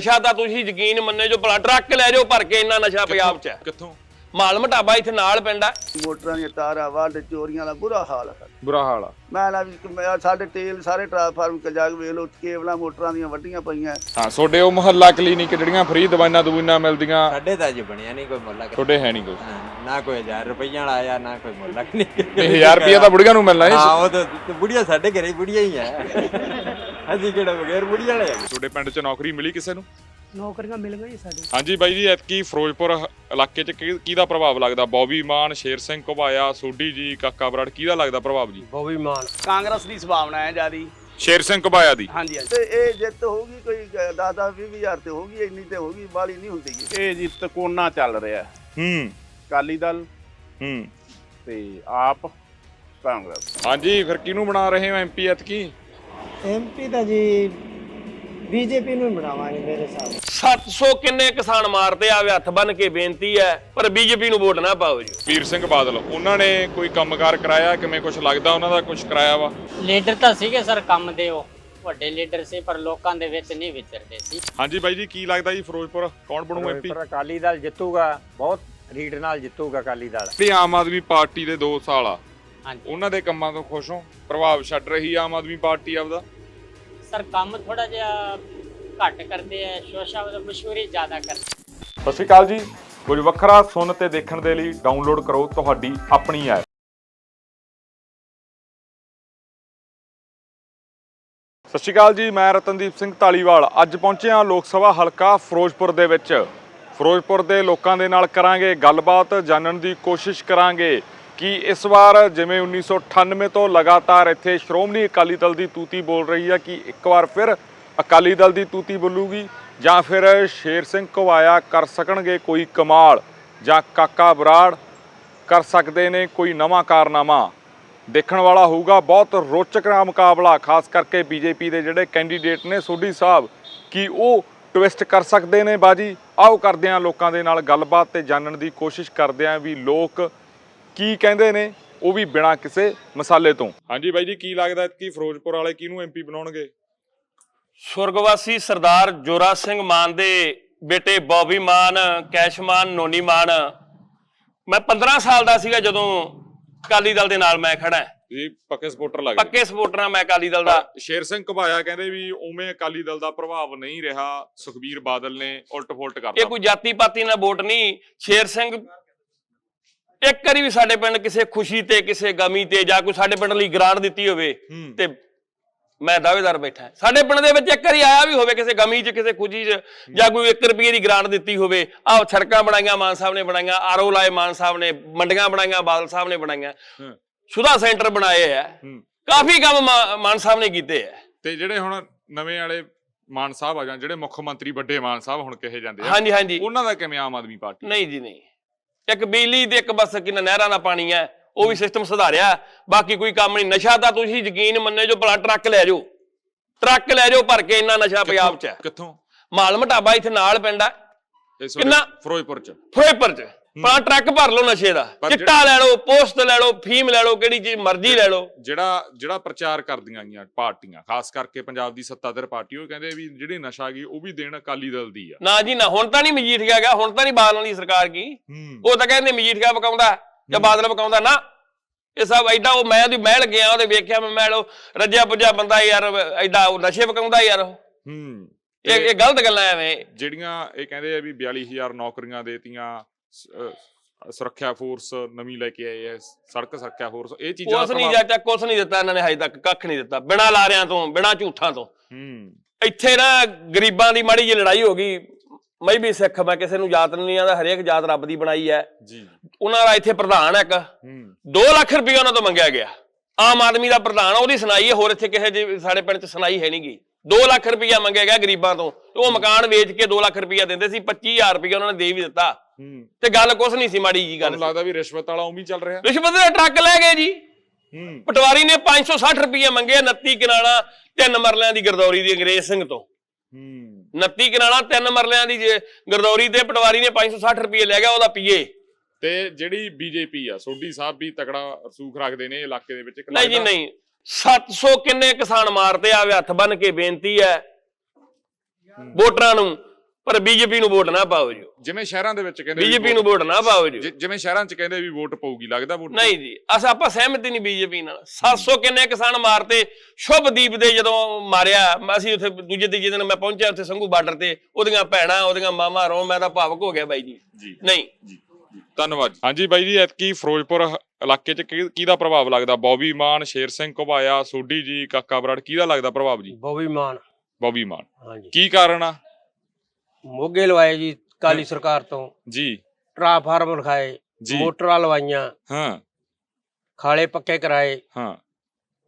ਨਸ਼ਾ ਤਾਂ ਤੁਸੀਂ ਯਕੀਨ ਮੰਨੇ ਜੋ ਭਲਾ ਟਰੱਕ ਲੈ ਜਾਓ ਭਰ ਕੇ ਇੰਨਾ ਨਸ਼ਾ ਪੰਜਾਬ 'ਚ ਹੈ। ਕਿੱਥੋਂ? ਮਾਲ ਮਟਾਬਾ ਇੱਥੇ ਨਾਲ ਪਿੰਡ ਹੈ ਮੋਟਰਾਂ ਦੀਆਂ ਤਾਰਾਂ ਵੱਢ ਚੋਰੀਆਂ ਦਾ ਬੁਰਾ ਹਾਲ ਹੈ ਸਾਡਾ। ਬੁਰਾ ਹਾਲ ਆ। ਮੈਂ ਨਾ ਵੀ ਮੈਂ- ਸਾਡੇ ਤੇਲ ਸਾਰੇ ਟ੍ਰਾਂਸਫਾਰਮ ਕਜਾਗ ਵੇਖ ਲਓ ਕੇਬਲਾਂ ਮੋਟਰਾਂ ਦੀਆਂ ਵੱਡੀਆਂ ਪਈਆਂ। ਹਾਂ ਤੁਹਾਡੇ ਉਹ ਮੁਹੱਲਾ ਕਲੀਨਿਕ ਜਿਹੜੀਆਂ ਫ੍ਰੀ ਦਵਾਈਆਂ ਦਵਾਈਆਂ ਮਿਲਦੀਆਂ ਸਾਡੇ ਤਾਂ ਜੀ ਬਣਿਆ ਨਹੀਂ ਕੋਈ ਮੁੱਲ ਤੁਹਾਡੇ ਹੈ ਨਹੀਂ ਕੋਈ? ਨਾ ਕੋਈ 1000 ਰੁਪਈਆ ਵਾਲਾ ਆਇਆ ਨਾ ਕੋਈ ਮੁੱਲ ਨਹੀਂ ਇਹ 1000 ਰੁਪਏ ਤਾਂ ਬੁੜੀਆਂ ਨੂੰ ਮਿਲਣਾ ਹਾਂ ਹੈ ਉਹ ਤੇ ਬੁੜੀਆਂ ਸਾਡੇ ਘਰੇ ਬੁੜੀਆਂ ਹੀ ਆ। ਅਸੀਂ ਕਿਹੜਾ ਬਗੈਰ ਬੁੜੀਆਂ ਵਾਲੇ ਆ? ਤੁਹਾਡੇ ਪਿੰਡ 'ਚ ਨੌਕਰੀ ਮਿਲੀ ਕਿਸੇ ਨੂੰ? ਨੌਕਰੀਆਂ ਮਿਲ ਗਈਆਂ ਸਾਡੇ। ਹਾਂਜੀ ਬਾਈ ਜੀ ਐਤਕੀ ਫਿਰੋਜ਼ਪੁਰ ਇਲਾਕੇ 'ਚ ਕੀ- ਕਿਹਦਾ ਪ੍ਰਭਾਵ ਲੱਗਦਾ? ਬੌਬੀ ਮਾਨ ਸ਼ੇਰ ਸਿੰਘ ਘੁਬਾਇਆ ਸੋਢੀ ਜੀ ਕਾਕਾ ਬਰਾੜ ਕਿਹਦਾ ਲੱਗਦਾ ਪ੍ਰਭਾਵ ਜੀ? ਬੋਬੀ ਮਾਨ। ਕਾਂਗਰਸ ਦੀ ਸੰਭਾਵਨਾ ਹੈ ਜਿਆਦੀ। ਸ਼ੇਰ ਸਿੰਘ ਘੁਬਾਇਆ ਦੀ? ਹਾਂਜੀ ਹਾਂਜੀ। ਤੇ ਇਹ ਜਿੱਤ ਹੋਊਗੀ ਕੋਈ 10 10 20 ਹਜ਼ਾਰ ਤੇ ਹੋਊਗੀ ਇੰਨੀ ਤੇ ਹੋਊਗੀ ਬਾਲੀ ਨਹੀਂ ਹੁੰਦੀ ਗੀ। ਇਹ ਜੀ ਤਕੋਨਾ ਚੱਲ ਰਿਹਾ। ਹੈ। ਹੂੰ ਅਕਾਲੀ ਦਲ ਹੂੰ। ਤੇ ਆਪ ਕਾਂਗਰਸ। ਹਾਂਜੀ ਫਿਰ ਕਿਹਨੂੰ ਬਣਾ ਰਹੇ ਹੋ ਐਮਪੀ ਐਤਕੀ? ਐਮਪੀ ਦਾ ਜੀ ਬੀਜੇਪੀ ਨੂੰ ਬਣਾਵਾਂਗੇ ਮੇਰੇ ਹਿਸਾਬ ਨਾਲ। 700 ਕਿੰਨੇ ਕਿਸਾਨ ਮਾਰਦੇ ਆਵੇ ਹੱਥ ਬੰਨ ਕੇ ਬੇਨਤੀ ਹੈ ਪਰ ਬੀਜੇਪੀ ਨੂੰ ਵੋਟ ਨਾ ਪਾਓ ਜੀ। ਵੀਰ ਸਿੰਘ ਬਾਦਲ ਉਹਨਾਂ ਨੇ ਕੋਈ ਕੰਮਕਾਰ ਕਰਾਇਆ? ਕਿਵੇਂ ਕੁਝ ਲੱਗਦਾ ਉਹਨਾਂ ਦਾ ਕੁਝ ਕਰਾਇਆ ਵਾ? ਲੀਡਰ ਤਾਂ ਸੀਗੇ ਸਰ ਕੰਮ ਦੇ ਉਹ। ਵੱਡੇ ਲੀਡਰ ਸੀ ਪਰ ਲੋਕਾਂ ਦੇ ਵਿੱਚ ਨਹੀਂ ਵਿਚਰਦੇ ਸੀ। ਹਾਂਜੀ ਬਾਈ ਜੀ ਕੀ ਲੱਗਦਾ ਜੀ ਫਿਰੋਜ਼ਪੁਰ? ਕੌਣ ਬਣੂ ਐਮਪੀ ਪਰ ਅਕਾਲੀ ਦਲ ਜਿੱਤੂਗਾ ਬਹੁਤ ਰੀਡ ਨਾਲ ਜਿੱਤੂਗਾ ਅਕਾਲੀ ਦਲ। ਤੇ ਆਮ ਆਦਮੀ ਪਾਰਟੀ ਦੇ 2 ਸਾਲ। ਆ ਹਾਂਜੀ। ਉਹਨਾਂ ਦੇ ਕੰਮਾਂ ਤੋਂ ਖੁਸ਼ ਹੋ। ਪ੍ਰਭਾਵ ਛੱਡ ਰਹੀ ਆਮ ਆਦਮੀ ਪਾਰਟੀ ਆਪਦਾ। ਸਰ ਕੰਮ ਥੋੜਾ ਜਿਹਾ ਘੱਟ ਕਰਦੇ ਆ ਸ਼ੋਸ਼ਾ ਮਸ਼ਹੂਰੀ ਜ਼ਿਆਦਾ ਕਰਦੇ। ਸਤਿ ਸ਼੍ਰੀ ਅਕਾਲ ਜੀ। ਕੁਝ ਵੱਖਰਾ ਸੁਣ ਤੇ ਦੇਖਣ ਦੇ ਲਈ ਡਾਊਨਲੋਡ ਕਰੋ ਤੁਹਾਡੀ ਆਪਣੀ ਐਪ। ਸਤਿ ਸ਼੍ਰੀ ਅਕਾਲ ਜੀ ਮੈਂ ਰਤਨਦੀਪ ਸਿੰਘ ਢਾਲੀਵਾਲ ਅੱਜ ਪਹੁੰਚੇ ਹਾਂ ਲੋਕ ਸਭਾ ਹਲਕਾ ਫਿਰੋਜ਼ਪੁਰ ਦੇ ਵਿੱਚ। ਫਿਰੋਜ਼ਪੁਰ ਦੇ ਲੋਕਾਂ ਦੇ ਨਾਲ ਕਰਾਂਗੇ ਗੱਲਬਾਤ ਜਾਣਨ ਦੀ ਕੋਸ਼ਿਸ਼ ਕਰਾਂਗੇ। ਕਿ ਇਸ ਵਾਰ ਜਿਵੇਂ 1998 ਤੋਂ ਲਗਾਤਾਰ ਇੱਥੇ ਸ਼੍ਰੋਮਣੀ ਅਕਾਲੀ ਦਲ ਦੀ ਤੂਤੀ ਬੋਲ ਰਹੀ ਹੈ ਕਿ ਇੱਕ ਵਾਰ ਫਿਰ ਅਕਾਲੀ ਦਲ ਦੀ ਤੂਤੀ ਬੋਲੂਗੀ ਜਾਂ ਫਿਰ ਸ਼ੇਰ ਸਿੰਘ ਘਵਾਇਆ ਕਰ ਸਕਣਗੇ ਕੋਈ ਕਮਾਲ ਜਾਂ ਕਾਕਾ ਬਰਾੜ ਕਰ ਸਕਦੇ ਨੇ ਕੋਈ ਨਵਾਂ ਕਾਰਨਾਮਾ। ਦੇਖਣ ਵਾਲਾ ਹੋਊਗਾ, ਬਹੁਤ ਰੋਚਕ ਦਾ ਮੁਕਾਬਲਾ, ਖਾਸ ਕਰਕੇ ਬੀਜੇਪੀ ਦੇ ਜਿਹੜੇ ਕੈਂਡੀਡੇਟ ਨੇ ਸੋਢੀ ਸਾਹਿਬ, ਕਿ ਉਹ ਟਵਿਸਟ ਕਰ ਸਕਦੇ ਨੇ ਬਾਜੀ। ਆਓ ਕਰਦੇ ਹਾਂ ਲੋਕਾਂ ਦੇ ਨਾਲ ਗੱਲਬਾਤ ਤੇ ਜਾਣਨ ਦੀ ਕੋਸ਼ਿਸ਼ ਕਰਦੇ ਹਾਂ ਵੀ ਲੋਕ ਕੀ ਕਹਿੰਦੇ ਨੇ ਉਹ ਵੀ ਬਿਨਾਂ ਕਿਸੇ ਮਸਾਲੇ ਤੋਂ। ਹਾਂਜੀ ਬਾਈ ਜੀ ਕੀ ਲੱਗਦਾ ਕਿ ਫਿਰੋਜ਼ਪੁਰ ਵਾਲੇ ਕਿਹਨੂੰ ਐਮਪੀ ਬਣਾਉਣਗੇ? ਸੁਰਗਵਾਸੀ ਸਰਦਾਰ ਜੋਰਾ ਸਿੰਘ ਮਾਨ ਦੇ ਬੇਟੇ ਬੌਬੀ ਮਾਨ ਕੈਸ਼ ਮਾਨ ਨੋਨੀ ਮਾਨ। ਮੈਂ 15 ਸਾਲ ਦਾ ਸੀਗਾ ਜਦੋਂ ਅਕਾਲੀ ਦਲ ਦੇ ਨਾਲ ਮੈਂ ਖੜਾ। ਜੀ ਪੱਕੇ ਸਪੋਰਟਰ ਲੱਗਦੇ। ਪੱਕੇ ਸਪੋਰਟਰਾਂ ਮੈਂ ਅਕਾਲੀ ਦਲ ਦਾ। ਸ਼ੇਰ ਸਿੰਘ ਘਬਾਇਆ ਕਹਿੰਦੇ ਵੀ ਉਵੇਂ ਅਕਾਲੀ ਦਲ ਦਾ ਪ੍ਰਭਾਵ ਨਹੀਂ ਰਿਹਾ ਸੁਖਬੀਰ ਬਾਦਲ ਨੇ ਉਲਟ ਫੁਲਟ ਇਹ ਕਰਤਾ ਕੋਈ ਜਾਤੀ ਪਾਤੀ ਨਾਲ ਵੋਟ ਨਹੀਂ ਸ਼ੇਰ ਸਿੰਘ ਇੱਕ ਵਾਰੀ ਵੀ ਸਾਡੇ ਪਿੰਡ ਕਿਸੇ ਖੁਸ਼ੀ ਤੇ ਕਿਸੇ ਗਮੀ ਤੇ ਜਾਂ ਕੋਈ ਸਾਡੇ ਪਿੰਡ ਲਈ ਗ੍ਰਾਂਟ ਦਿੱਤੀ ਹੋਵੇ ਹੂੰ। ਤੇ ਮੈਂ ਦਾਅਵੇਦਾਰ ਬੈਠਾ ਹਾਂ। ਸਾਡੇ ਪਿੰਡ ਦੇ ਵਿੱਚ ਇੱਕ ਵਾਰੀ ਆਇਆ ਵੀ ਹੋਵੇ ਕਿਸੇ ਗਮੀ 'ਚ ਕਿਸੇ ਖੁਸ਼ੀ 'ਚ ਜਾਂ ਕੋਈ 1 ਰੁਪਏ ਦੀ ਗ੍ਰਾਂਟ ਦਿੱਤੀ ਹੋਵੇ ਆਹ ਸੜਕਾਂ ਬਣਾਈਆਂ ਮਾਨ ਸਾਹਿਬ ਨੇ ਬਣਾਈਆਂ ਆਰਓ ਲਾਏ ਮਾਨ ਸਾਹਿਬ ਨੇ ਮੰਡੀਆਂ ਬਣਾਈਆਂ ਬਾਦਲ ਸਾਹਿਬ ਨੇ ਬਣਾਈਆਂ ਹੂੰ। ਸੁਧਾ ਸੈਂਟਰ ਬਣਾਏ ਆ ਹੂੰ। ਕਾਫੀ ਕੰਮ ਮਾਨ ਸਾਹਿਬ ਨੇ ਕੀਤੇ ਆ ਤੇ ਜਿਹੜੇ ਹੁਣ ਨਵੇਂ ਵਾਲੇ ਮਾਨ ਸਾਹਿਬ ਆ ਜਾਂ ਜਿਹੜੇ ਮੁੱਖ ਮੰਤਰੀ ਵੱਡੇ ਮਾਨ ਸਾਹਿਬ ਹੁਣ ਕਹੇ ਜਾਂਦੇ ਆ ਹਾਂਜੀ ਹਾਂਜੀ ਉਹਨਾਂ ਦਾ ਕਿਵੇਂ ਆਮ ਆਦਮੀ ਪਾਰਟੀ ਨਹੀਂ ਜੀ ਨਹੀਂ ਇੱਕ ਬਿਜਲੀ ਦੇ ਇੱਕ ਬਸ ਕਿੰਨਾ ਨਹਿਰਾਂ ਦਾ ਪਾਣੀ ਹੈ ਉਹ ਵੀ ਸਿਸਟਮ ਸੁਧਾਰਿਆ। ਬਾਕੀ ਕੋਈ ਕੰਮ ਨਹੀਂ ਨਸ਼ਾ ਤਾਂ ਤੁਸੀਂ ਯਕੀਨ ਮੰਨੇ ਜੋ ਭਲਾ ਟਰੱਕ ਲੈ ਜਾਓ। ਟਰੱਕ ਲੈ ਜਾਓ ਭਰ ਕੇ ਇੰਨਾ ਨਸ਼ਾ ਪੰਜਾਬ 'ਚ। ਹੈ ਕਿੱਥੋਂ? ਮਾਲ ਮਟਾਬਾ ਇੱਥੇ ਨਾਲ ਪਿੰਡ ਹੈ ਕਿੰਨਾ? ਫਿਰੋਜ਼ਪੁਰ ਚ। ਫਿਰੋਜ਼ਪੁਰ 'ਚ। ਪਾ ਟਰੱਕ ਭਰ ਲਓ ਨਸ਼ੇ ਦਾ ਪਰ ਚਿੱਟਾ ਲੈ ਲਓ ਪੋਸਟ ਲੈ ਲਓ ਫੀਮ ਲੈ ਲਓ ਕਿਹੜੀ ਚੀਜ਼ ਮਰਜ਼ੀ ਲੈ ਲਓ। ਜਿਹੜਾ ਜਿਹੜਾ ਪ੍ਰਚਾਰ ਕਰਦੀਆਂ ਗਈਆਂ ਪਾਰਟੀਆਂ ਖਾਸ ਕਰਕੇ ਪੰਜਾਬ ਦੀ ਸੱਤਾਧਰ ਪਾਰਟੀ ਉਹ ਕਹਿੰਦੇ ਵੀ ਜਿਹੜੀ ਨਸ਼ਾ ਗਈ ਉਹ ਵੀ ਦੇਣ ਅਕਾਲੀ ਦਲ ਦੀ ਆ। ਨਾ ਜੀ ਨਾ ਹੁਣ ਤਾਂ ਨਹੀਂ ਮਜੀਠੀਆ ਗਿਆ ਹੁਣ ਤਾਂ ਨਹੀਂ ਬਾਦਲਾਂ ਦੀ ਸਰਕਾਰ ਕੀ? ਉਹ ਤਾਂ ਕਹਿੰਦੇ ਮਜੀਠੀਆ ਪਕਾਉਂਦਾ ਜਾਂ ਬਾਦਲ ਪਕਾਉਂਦਾ ਨਾ। ਇਹ ਸਭ ਐਡਾ ਉਹ ਮੈਂ ਉਹਦੀ ਮਹਿਲ ਗਿਆ ਉਹਦੇ ਵੇਖਿਆ ਮੈਂ ਮਹਿਲ ਉਹ ਰੱਜਿਆ ਪੁੱਜਿਆ ਬੰਦਾ ਯਾਰ ਐਡਾ ਉਹ ਨਸ਼ੇ ਪਕਾਉਂਦਾ ਯਾਰ ਉਹ। ਹੂੰ। ਇਹ ਇਹ ਗਲਤ ਗੱਲਾਂ ਐਵੇਂ। ਜਿਹੜੀਆਂ ਇਹ ਕਹਿੰਦੇ ਆ ਵੀ 42000 ਨੌਕਰੀਆਂ ਦੇਤੀਆਂ ਸੁਰੱਖਿਆ ਫੋਰਸ ਨਵੀਂ ਲੈ ਕੇ ਆਏ ਐ ਸੜਕ ਸੁਰੱਖਿਆ ਫੋਰਸ ਇਹ ਚੀਜ਼ਾਂ ਕੁਛ ਨਹੀਂ ਜਾਟਾ ਕੁਛ ਨਹੀਂ ਦਿੱਤਾ ਇਹਨਾਂ ਨੇ ਹਜੇ ਤੱਕ ਕੱਖ ਨਹੀਂ ਦਿੱਤਾ ਬਿਨਾਂ ਲਾਰਿਆਂ ਤੋਂ ਬਿਨਾਂ ਝੂਠਾਂ ਤੋਂ। ਹੂੰ। ਇੱਥੇ ਨਾ ਗਰੀਬਾਂ ਦੀ ਮਾੜੀ ਜਿਹੀ ਲੜਾਈ ਹੋ ਗਈ ਮੈਂ ਵੀ ਸਿੱਖ ਮੈਂ ਕਿਸੇ ਨੂੰ ਜਾਤ ਨਹੀਂ ਆਂਦਾ ਹਰੇਕ ਜਾਤ ਰੱਬ ਦੀ ਬਣਾਈ ਹੈ। ਜੀ। ਉਹਨਾਂ ਦਾ ਇੱਥੇ ਪ੍ਰਧਾਨ ਇੱਕ। ਹੂੰ। 2 ਲੱਖ ਰੁਪਏ ਉਹਨਾਂ ਤੋਂ ਮੰਗਿਆ ਗਿਆ। ਆਮ ਆਦਮੀ ਦਾ ਪ੍ਰਧਾਨ ਉਹਦੀ ਸੁਣਾਈ ਹੈ ਹੋਰ ਇੱਥੇ ਕਿਸੇ ਦੇ ਸਾਡੇ ਪਿੰਡ 'ਚ ਸੁਣਾਈ ਹੈ ਨਹੀਂਗੀ 2 ਲੱਖ ਰੁਪਇਆ ਮੰਗਿਆ ਗਿਆ ਗਰੀਬਾਂ ਤੋਂ ਉਹ ਮਕਾਨ ਵੇਚ ਕੇ 2 ਲੱਖ ਰੁਪਇਆ ਦਿੰਦੇ ਸੀ 25000 ਰੁਪਇਆ ਉਹਨਾਂ ਨੇ ਦੇ ਵੀ ਦਿੱਤਾ। ਤੇ ਗੱਲ ਕੁਛ ਨਹੀਂ ਸੀ ਮਾੜੀ ਜੀ ਗੱਲ ਲੱਗਦਾ ਵੀ ਰਿਸ਼ਵਤ ਵਾਲਾ ਹੀ ਚੱਲ ਰਿਹਾ? ਰਿਸ਼ਵਤ ਦੇ ਟਰੱਕ ਲੈ ਗਏ ਜੀ। ਪਟਵਾਰੀ ਨੇ 560 ਰੁਪਏ ਮੰਗੇ 29 ਕਿਨਾਲਾ ਤਿੰਨ ਮਰਲਿਆਂ ਦੀ ਗਰਦੌਰੀ ਦੀ ਅੰਗਰੇਜ਼ ਸਿੰਘ ਤੋਂ। ਹੂੰ। 29 ਕਿਨਾਲਾ ਤਿੰਨ ਮਰਲਿਆਂ ਦੀ ਗਰਦੌਰੀ ਤੇ ਪਟਵਾਰੀ ਨੇ 560 ਰੁਪਏ ਲੈ ਗਿਆ ਉਹਦਾ ਪੀਏ। ਤੇ ਜਿਹੜੀ ਬੀਜੇਪੀ ਆ ਸੋਢੀ ਸਾਹਿਬ ਵੀ ਤਕੜਾ ਰਸੂਖ ਰੱਖਦੇ ਨੇ ਇਲਾਕੇ ਦੇ ਵਿੱਚ ਨਹੀਂ ਜੀ ਨਹੀਂ। 700 ਕਿੰਨੇ ਕਿਸਾਨ ਮਾਰਦੇ ਆਵੇ ਹੱਥ ਬੰਨ ਕੇ ਬੇਨਤੀ ਹੈ। ਵੋਟਰਾਂ ਨੂੰ। ਪਰ ਬੀਜੇਪੀ ਨੂੰ ਵੋਟ ਨਾ ਪਾਓ ਜੀ। ਜਿਵੇਂ ਸ਼ਹਿਰਾਂ ਦੇ ਵਿੱਚ ਕਹਿੰਦੇ ਬੀਜੇਪੀ ਨੂੰ ਵੋਟ ਨਾ ਪਾਓ ਜੀ। ਜਿਵੇਂ ਸ਼ਹਿਰਾਂ 'ਚ ਕਹਿੰਦੇ ਵੀ ਵੋਟ ਪਊਗੀ ਲੱਗਦਾ ਵੋਟ ਨਹੀਂ ਜੀ ਅਸ ਆਪਾਂ ਸਹਿਮਤ ਹੀ ਨਹੀਂ ਬੀਜੇਪੀ ਨਾਲ। 700 ਕਿੰਨੇ ਕਿਸਾਨ ਮਾਰਤੇ ਸ਼ੁਭਦੀਪ ਦੇ ਜਦੋਂ ਮਾਰਿਆ ਅਸੀਂ ਉੱਥੇ ਦੂਜੇ ਤੀਜੇ ਦਿਨ ਮੈਂ ਪਹੁੰਚਿਆ ਉੱਥੇ ਸੰਘੂ ਬਾਰਡਰ ਤੇ ਉਹਦੀਆਂ ਭੈਣਾਂ ਉਹਦੀਆਂ ਮਾਮਾ ਰੋ ਮੈਂ ਤਾਂ ਭਾਵਕ ਹੋ ਗਿਆ ਬਾਈ ਜੀ। ਜੀ। ਨਹੀਂ। ਧੰਨਵਾਦ। ਹਾਂਜੀ ਬਾਈ ਜੀ ਐਤਕੀ ਫਿਰੋਜ਼ਪੁਰ ਇਲਾਕੇ 'ਚ ਕੀ- ਕਿਹਦਾ ਪ੍ਰਭਾਵ ਲੱਗਦਾ? ਬੌਬੀ ਮਾਨ ਸ਼ੇਰ ਸਿੰਘ ਘੁਬਾਇਆ ਸੋਢੀ ਜੀ ਕਾਕਾ ਬਰਾੜ ਕਿਹਦਾ ਲੱਗਦਾ ਪ੍ਰਭਾਵ ਜੀ? ਬੋਬੀ ਮਾਨ। ਬੌਬੀ ਮਾਨ। ਹਾਂਜੀ। ਕੀ ਕਾਰਨ ਆ? ਮੋਗੇ ਲਵਾਏ ਜੀ ਕਾਲੀ ਸਰਕਾਰ ਤੋਂ। ਜੀ। ਟਰਾਂਸਫਾਰਮਰ ਲਿਖਾਏ ਜੀ। ਮੋਟਰਾਂ ਲਵਾਈਆਂ ਹਾਂ। ਖਾਲੇ ਪੱਕੇ ਕਰਾਏ। ਹਾਂ।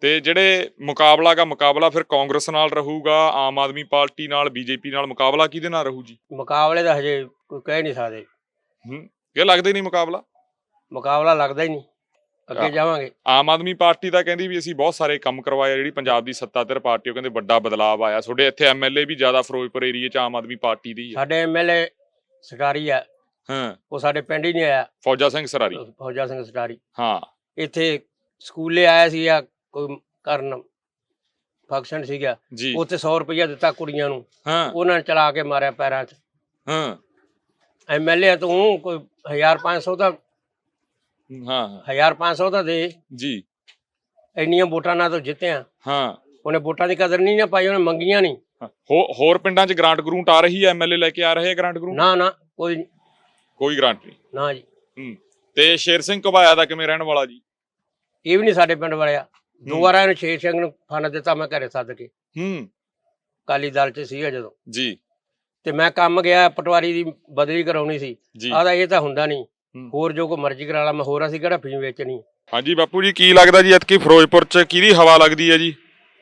ਤੇ ਜਿਹੜੇ ਮੁਕਾਬਲਾ ਦਾ ਮੁਕਾਬਲਾ ਫਿਰ ਕਾਂਗਰਸ ਨਾਲ ਰਹੂਗਾ ਆਮ ਆਦਮੀ ਪਾਰਟੀ ਨਾਲ ਬੀਜੇਪੀ ਨਾਲ ਮੁਕਾਬਲਾ ਕਿਹਦੇ ਨਾਲ ਰਹੂ ਜੀ? ਮੁਕਾਬਲੇ ਦਾ ਹਜੇ ਕੋਈ ਕਹਿ ਨਹੀਂ ਸਕਦੇ। ਹੂੰ। ਇਹ ਲੱਗਦਾ ਹੀ ਨਹੀਂ ਮੁਕਾਬਲਾ? ਮੁਕਾਬਲਾ ਲੱਗਦਾ ਹੀ ਨਹੀਂ। ਅੱਗੇ। ਜਾਵਾਂਗੇ। ਆਮ ਆਦਮੀ ਪਾਰਟੀ ਤਾਂ ਕਹਿੰਦੀ ਵੀ ਅਸੀਂ ਬਹੁਤ ਸਾਰੇ ਕੰਮ ਕਰਵਾਏ ਜਿਹੜੀ ਪੰਜਾਬ ਦੀ ਸੱਤਾਧਰ ਪਾਰਟੀ ਉਹ ਕਹਿੰਦੇ ਵੱਡਾ ਬਦਲਾਅ ਆਇਆ। ਤੁਹਾਡੇ ਇੱਥੇ ਐਮਐਲਏ ਵੀ ਜ਼ਿਆਦਾ ਫਿਰੋਜ਼ਪੁਰ ਏਰੀਏ 'ਚ ਆਮ ਆਦਮੀ ਪਾਰਟੀ ਦੀ ਹੈ ਸਾਡੇ ਐਮਐਲਏ ਸਟਾਰੀ ਆ। ਹਾਂ। ਉਹ ਸਾਡੇ ਪਿੰਡ ਹੀ ਨਹੀਂ ਆਇਆ। ਫੌਜਾ ਸਿੰਘ ਸਰਾਰੀ ਫੌਜਾ ਸਿੰਘ ਸਟਾਰੀ। ਹਾਂ। ਇੱਥੇ ਸਕੂਲੇ ਆਇਆ ਸੀ ਆ ਕੋਈ ਕਰਨ ਫੰਕਸ਼ਨ ਸੀਗਾ। ਉੱਥੇ 100 ਰੁਪਇਆ ਦਿੱਤਾ ਕੁੜੀਆਂ ਨੂੰ। ਹਾਂ। ਉਹਨਾਂ ਨੇ ਚਲਾ ਕੇ ਮਾਰਿਆ ਪੈਰਾਂ 'ਚ। ਹਾਂ। ਐਮਐਲਏ ਤੂੰ ਕੋਈ 1500 ਦਾ ਹਾਂ। 1500 ਦਾ ਦੇ। ਜੀ। ਇੰਨੀਆਂ ਵੋਟਾਂ ਨਾਲ ਤੋਂ ਜਿੱਤਿਆ। ਹਾਂ। ਉਹਨੇ ਵੋਟਾਂ ਦੀ ਕਦਰ ਨਹੀਂ ਨਾ ਪਾਈ ਉਹਨੇ ਮੰਗੀਆਂ ਨਹੀਂ। ਹੋਰ ਪਿੰਡਾਂ 'ਚ ਗ੍ਰਾਂਟ ਗਰੂੰਟ ਆ ਰਹੀ ਹੈ? ਐਮਐਲਏ ਲੈ ਕੇ ਆ ਰਹੇ ਗ੍ਰਾਂਟ ਗਰੂੰਟ? ਨਾ ਨਾ ਕੋਈ ਕੋਈ ਗ੍ਰਾਂਟ ਨਹੀਂ? ਨਾ ਜੀ। ਹੂੰ। ਤੇ ਸ਼ੇਰ ਸਿੰਘ ਘਬਾਇਆ ਦਾ ਕਿਵੇਂ ਰਹਿਣ ਵਾਲਾ ਜੀ? ਇਹ ਵੀ ਨਹੀਂ ਸਾਡੇ ਪਿੰਡ ਵਾਲਿਆ। ਦੋ ਵਾਰ ਇਹਨੂੰ ਸ਼ੇਰ ਸਿੰਘ ਨੂੰ ਫਨ ਦਿੱਤਾ ਮੈਂ ਘਰੇ ਸੱਦ ਕੇ। ਹੂੰ। ਕਾਲੀ ਦਲ 'ਚ ਸੀਗਾ ਜਦੋਂ। ਜੀ। ਤੇ ਮੈਂ ਕੰਮ ਗਿਆ ਪਟਵਾਰੀ ਦੀ ਬਦਲੀ ਕਰਾਉਣੀ ਸੀ। ਆਦਾ ਇਹ ਤਾਂ ਹੁੰਦਾ ਨਹੀਂ। ਹੋਰ ਜੋ ਕੋ ਮਰਜ਼ੀ ਕਰਾ ਲਾ ਮੈਂ ਹੋਰ ਅਸੀਂ ਕਿਹੜਾ ਫੀਮ ਵੇਚਣੀ ਹਾਂਜੀ ਬਾਪੂ ਜੀ ਕੀ ਲੱਗਦਾ ਜੀ ਐਤਕੀ ਫਿਰੋਜ਼ਪੁਰ 'ਚ? ਕਿਹਦੀ ਹਵਾ ਲੱਗਦੀ ਹੈ ਜੀ?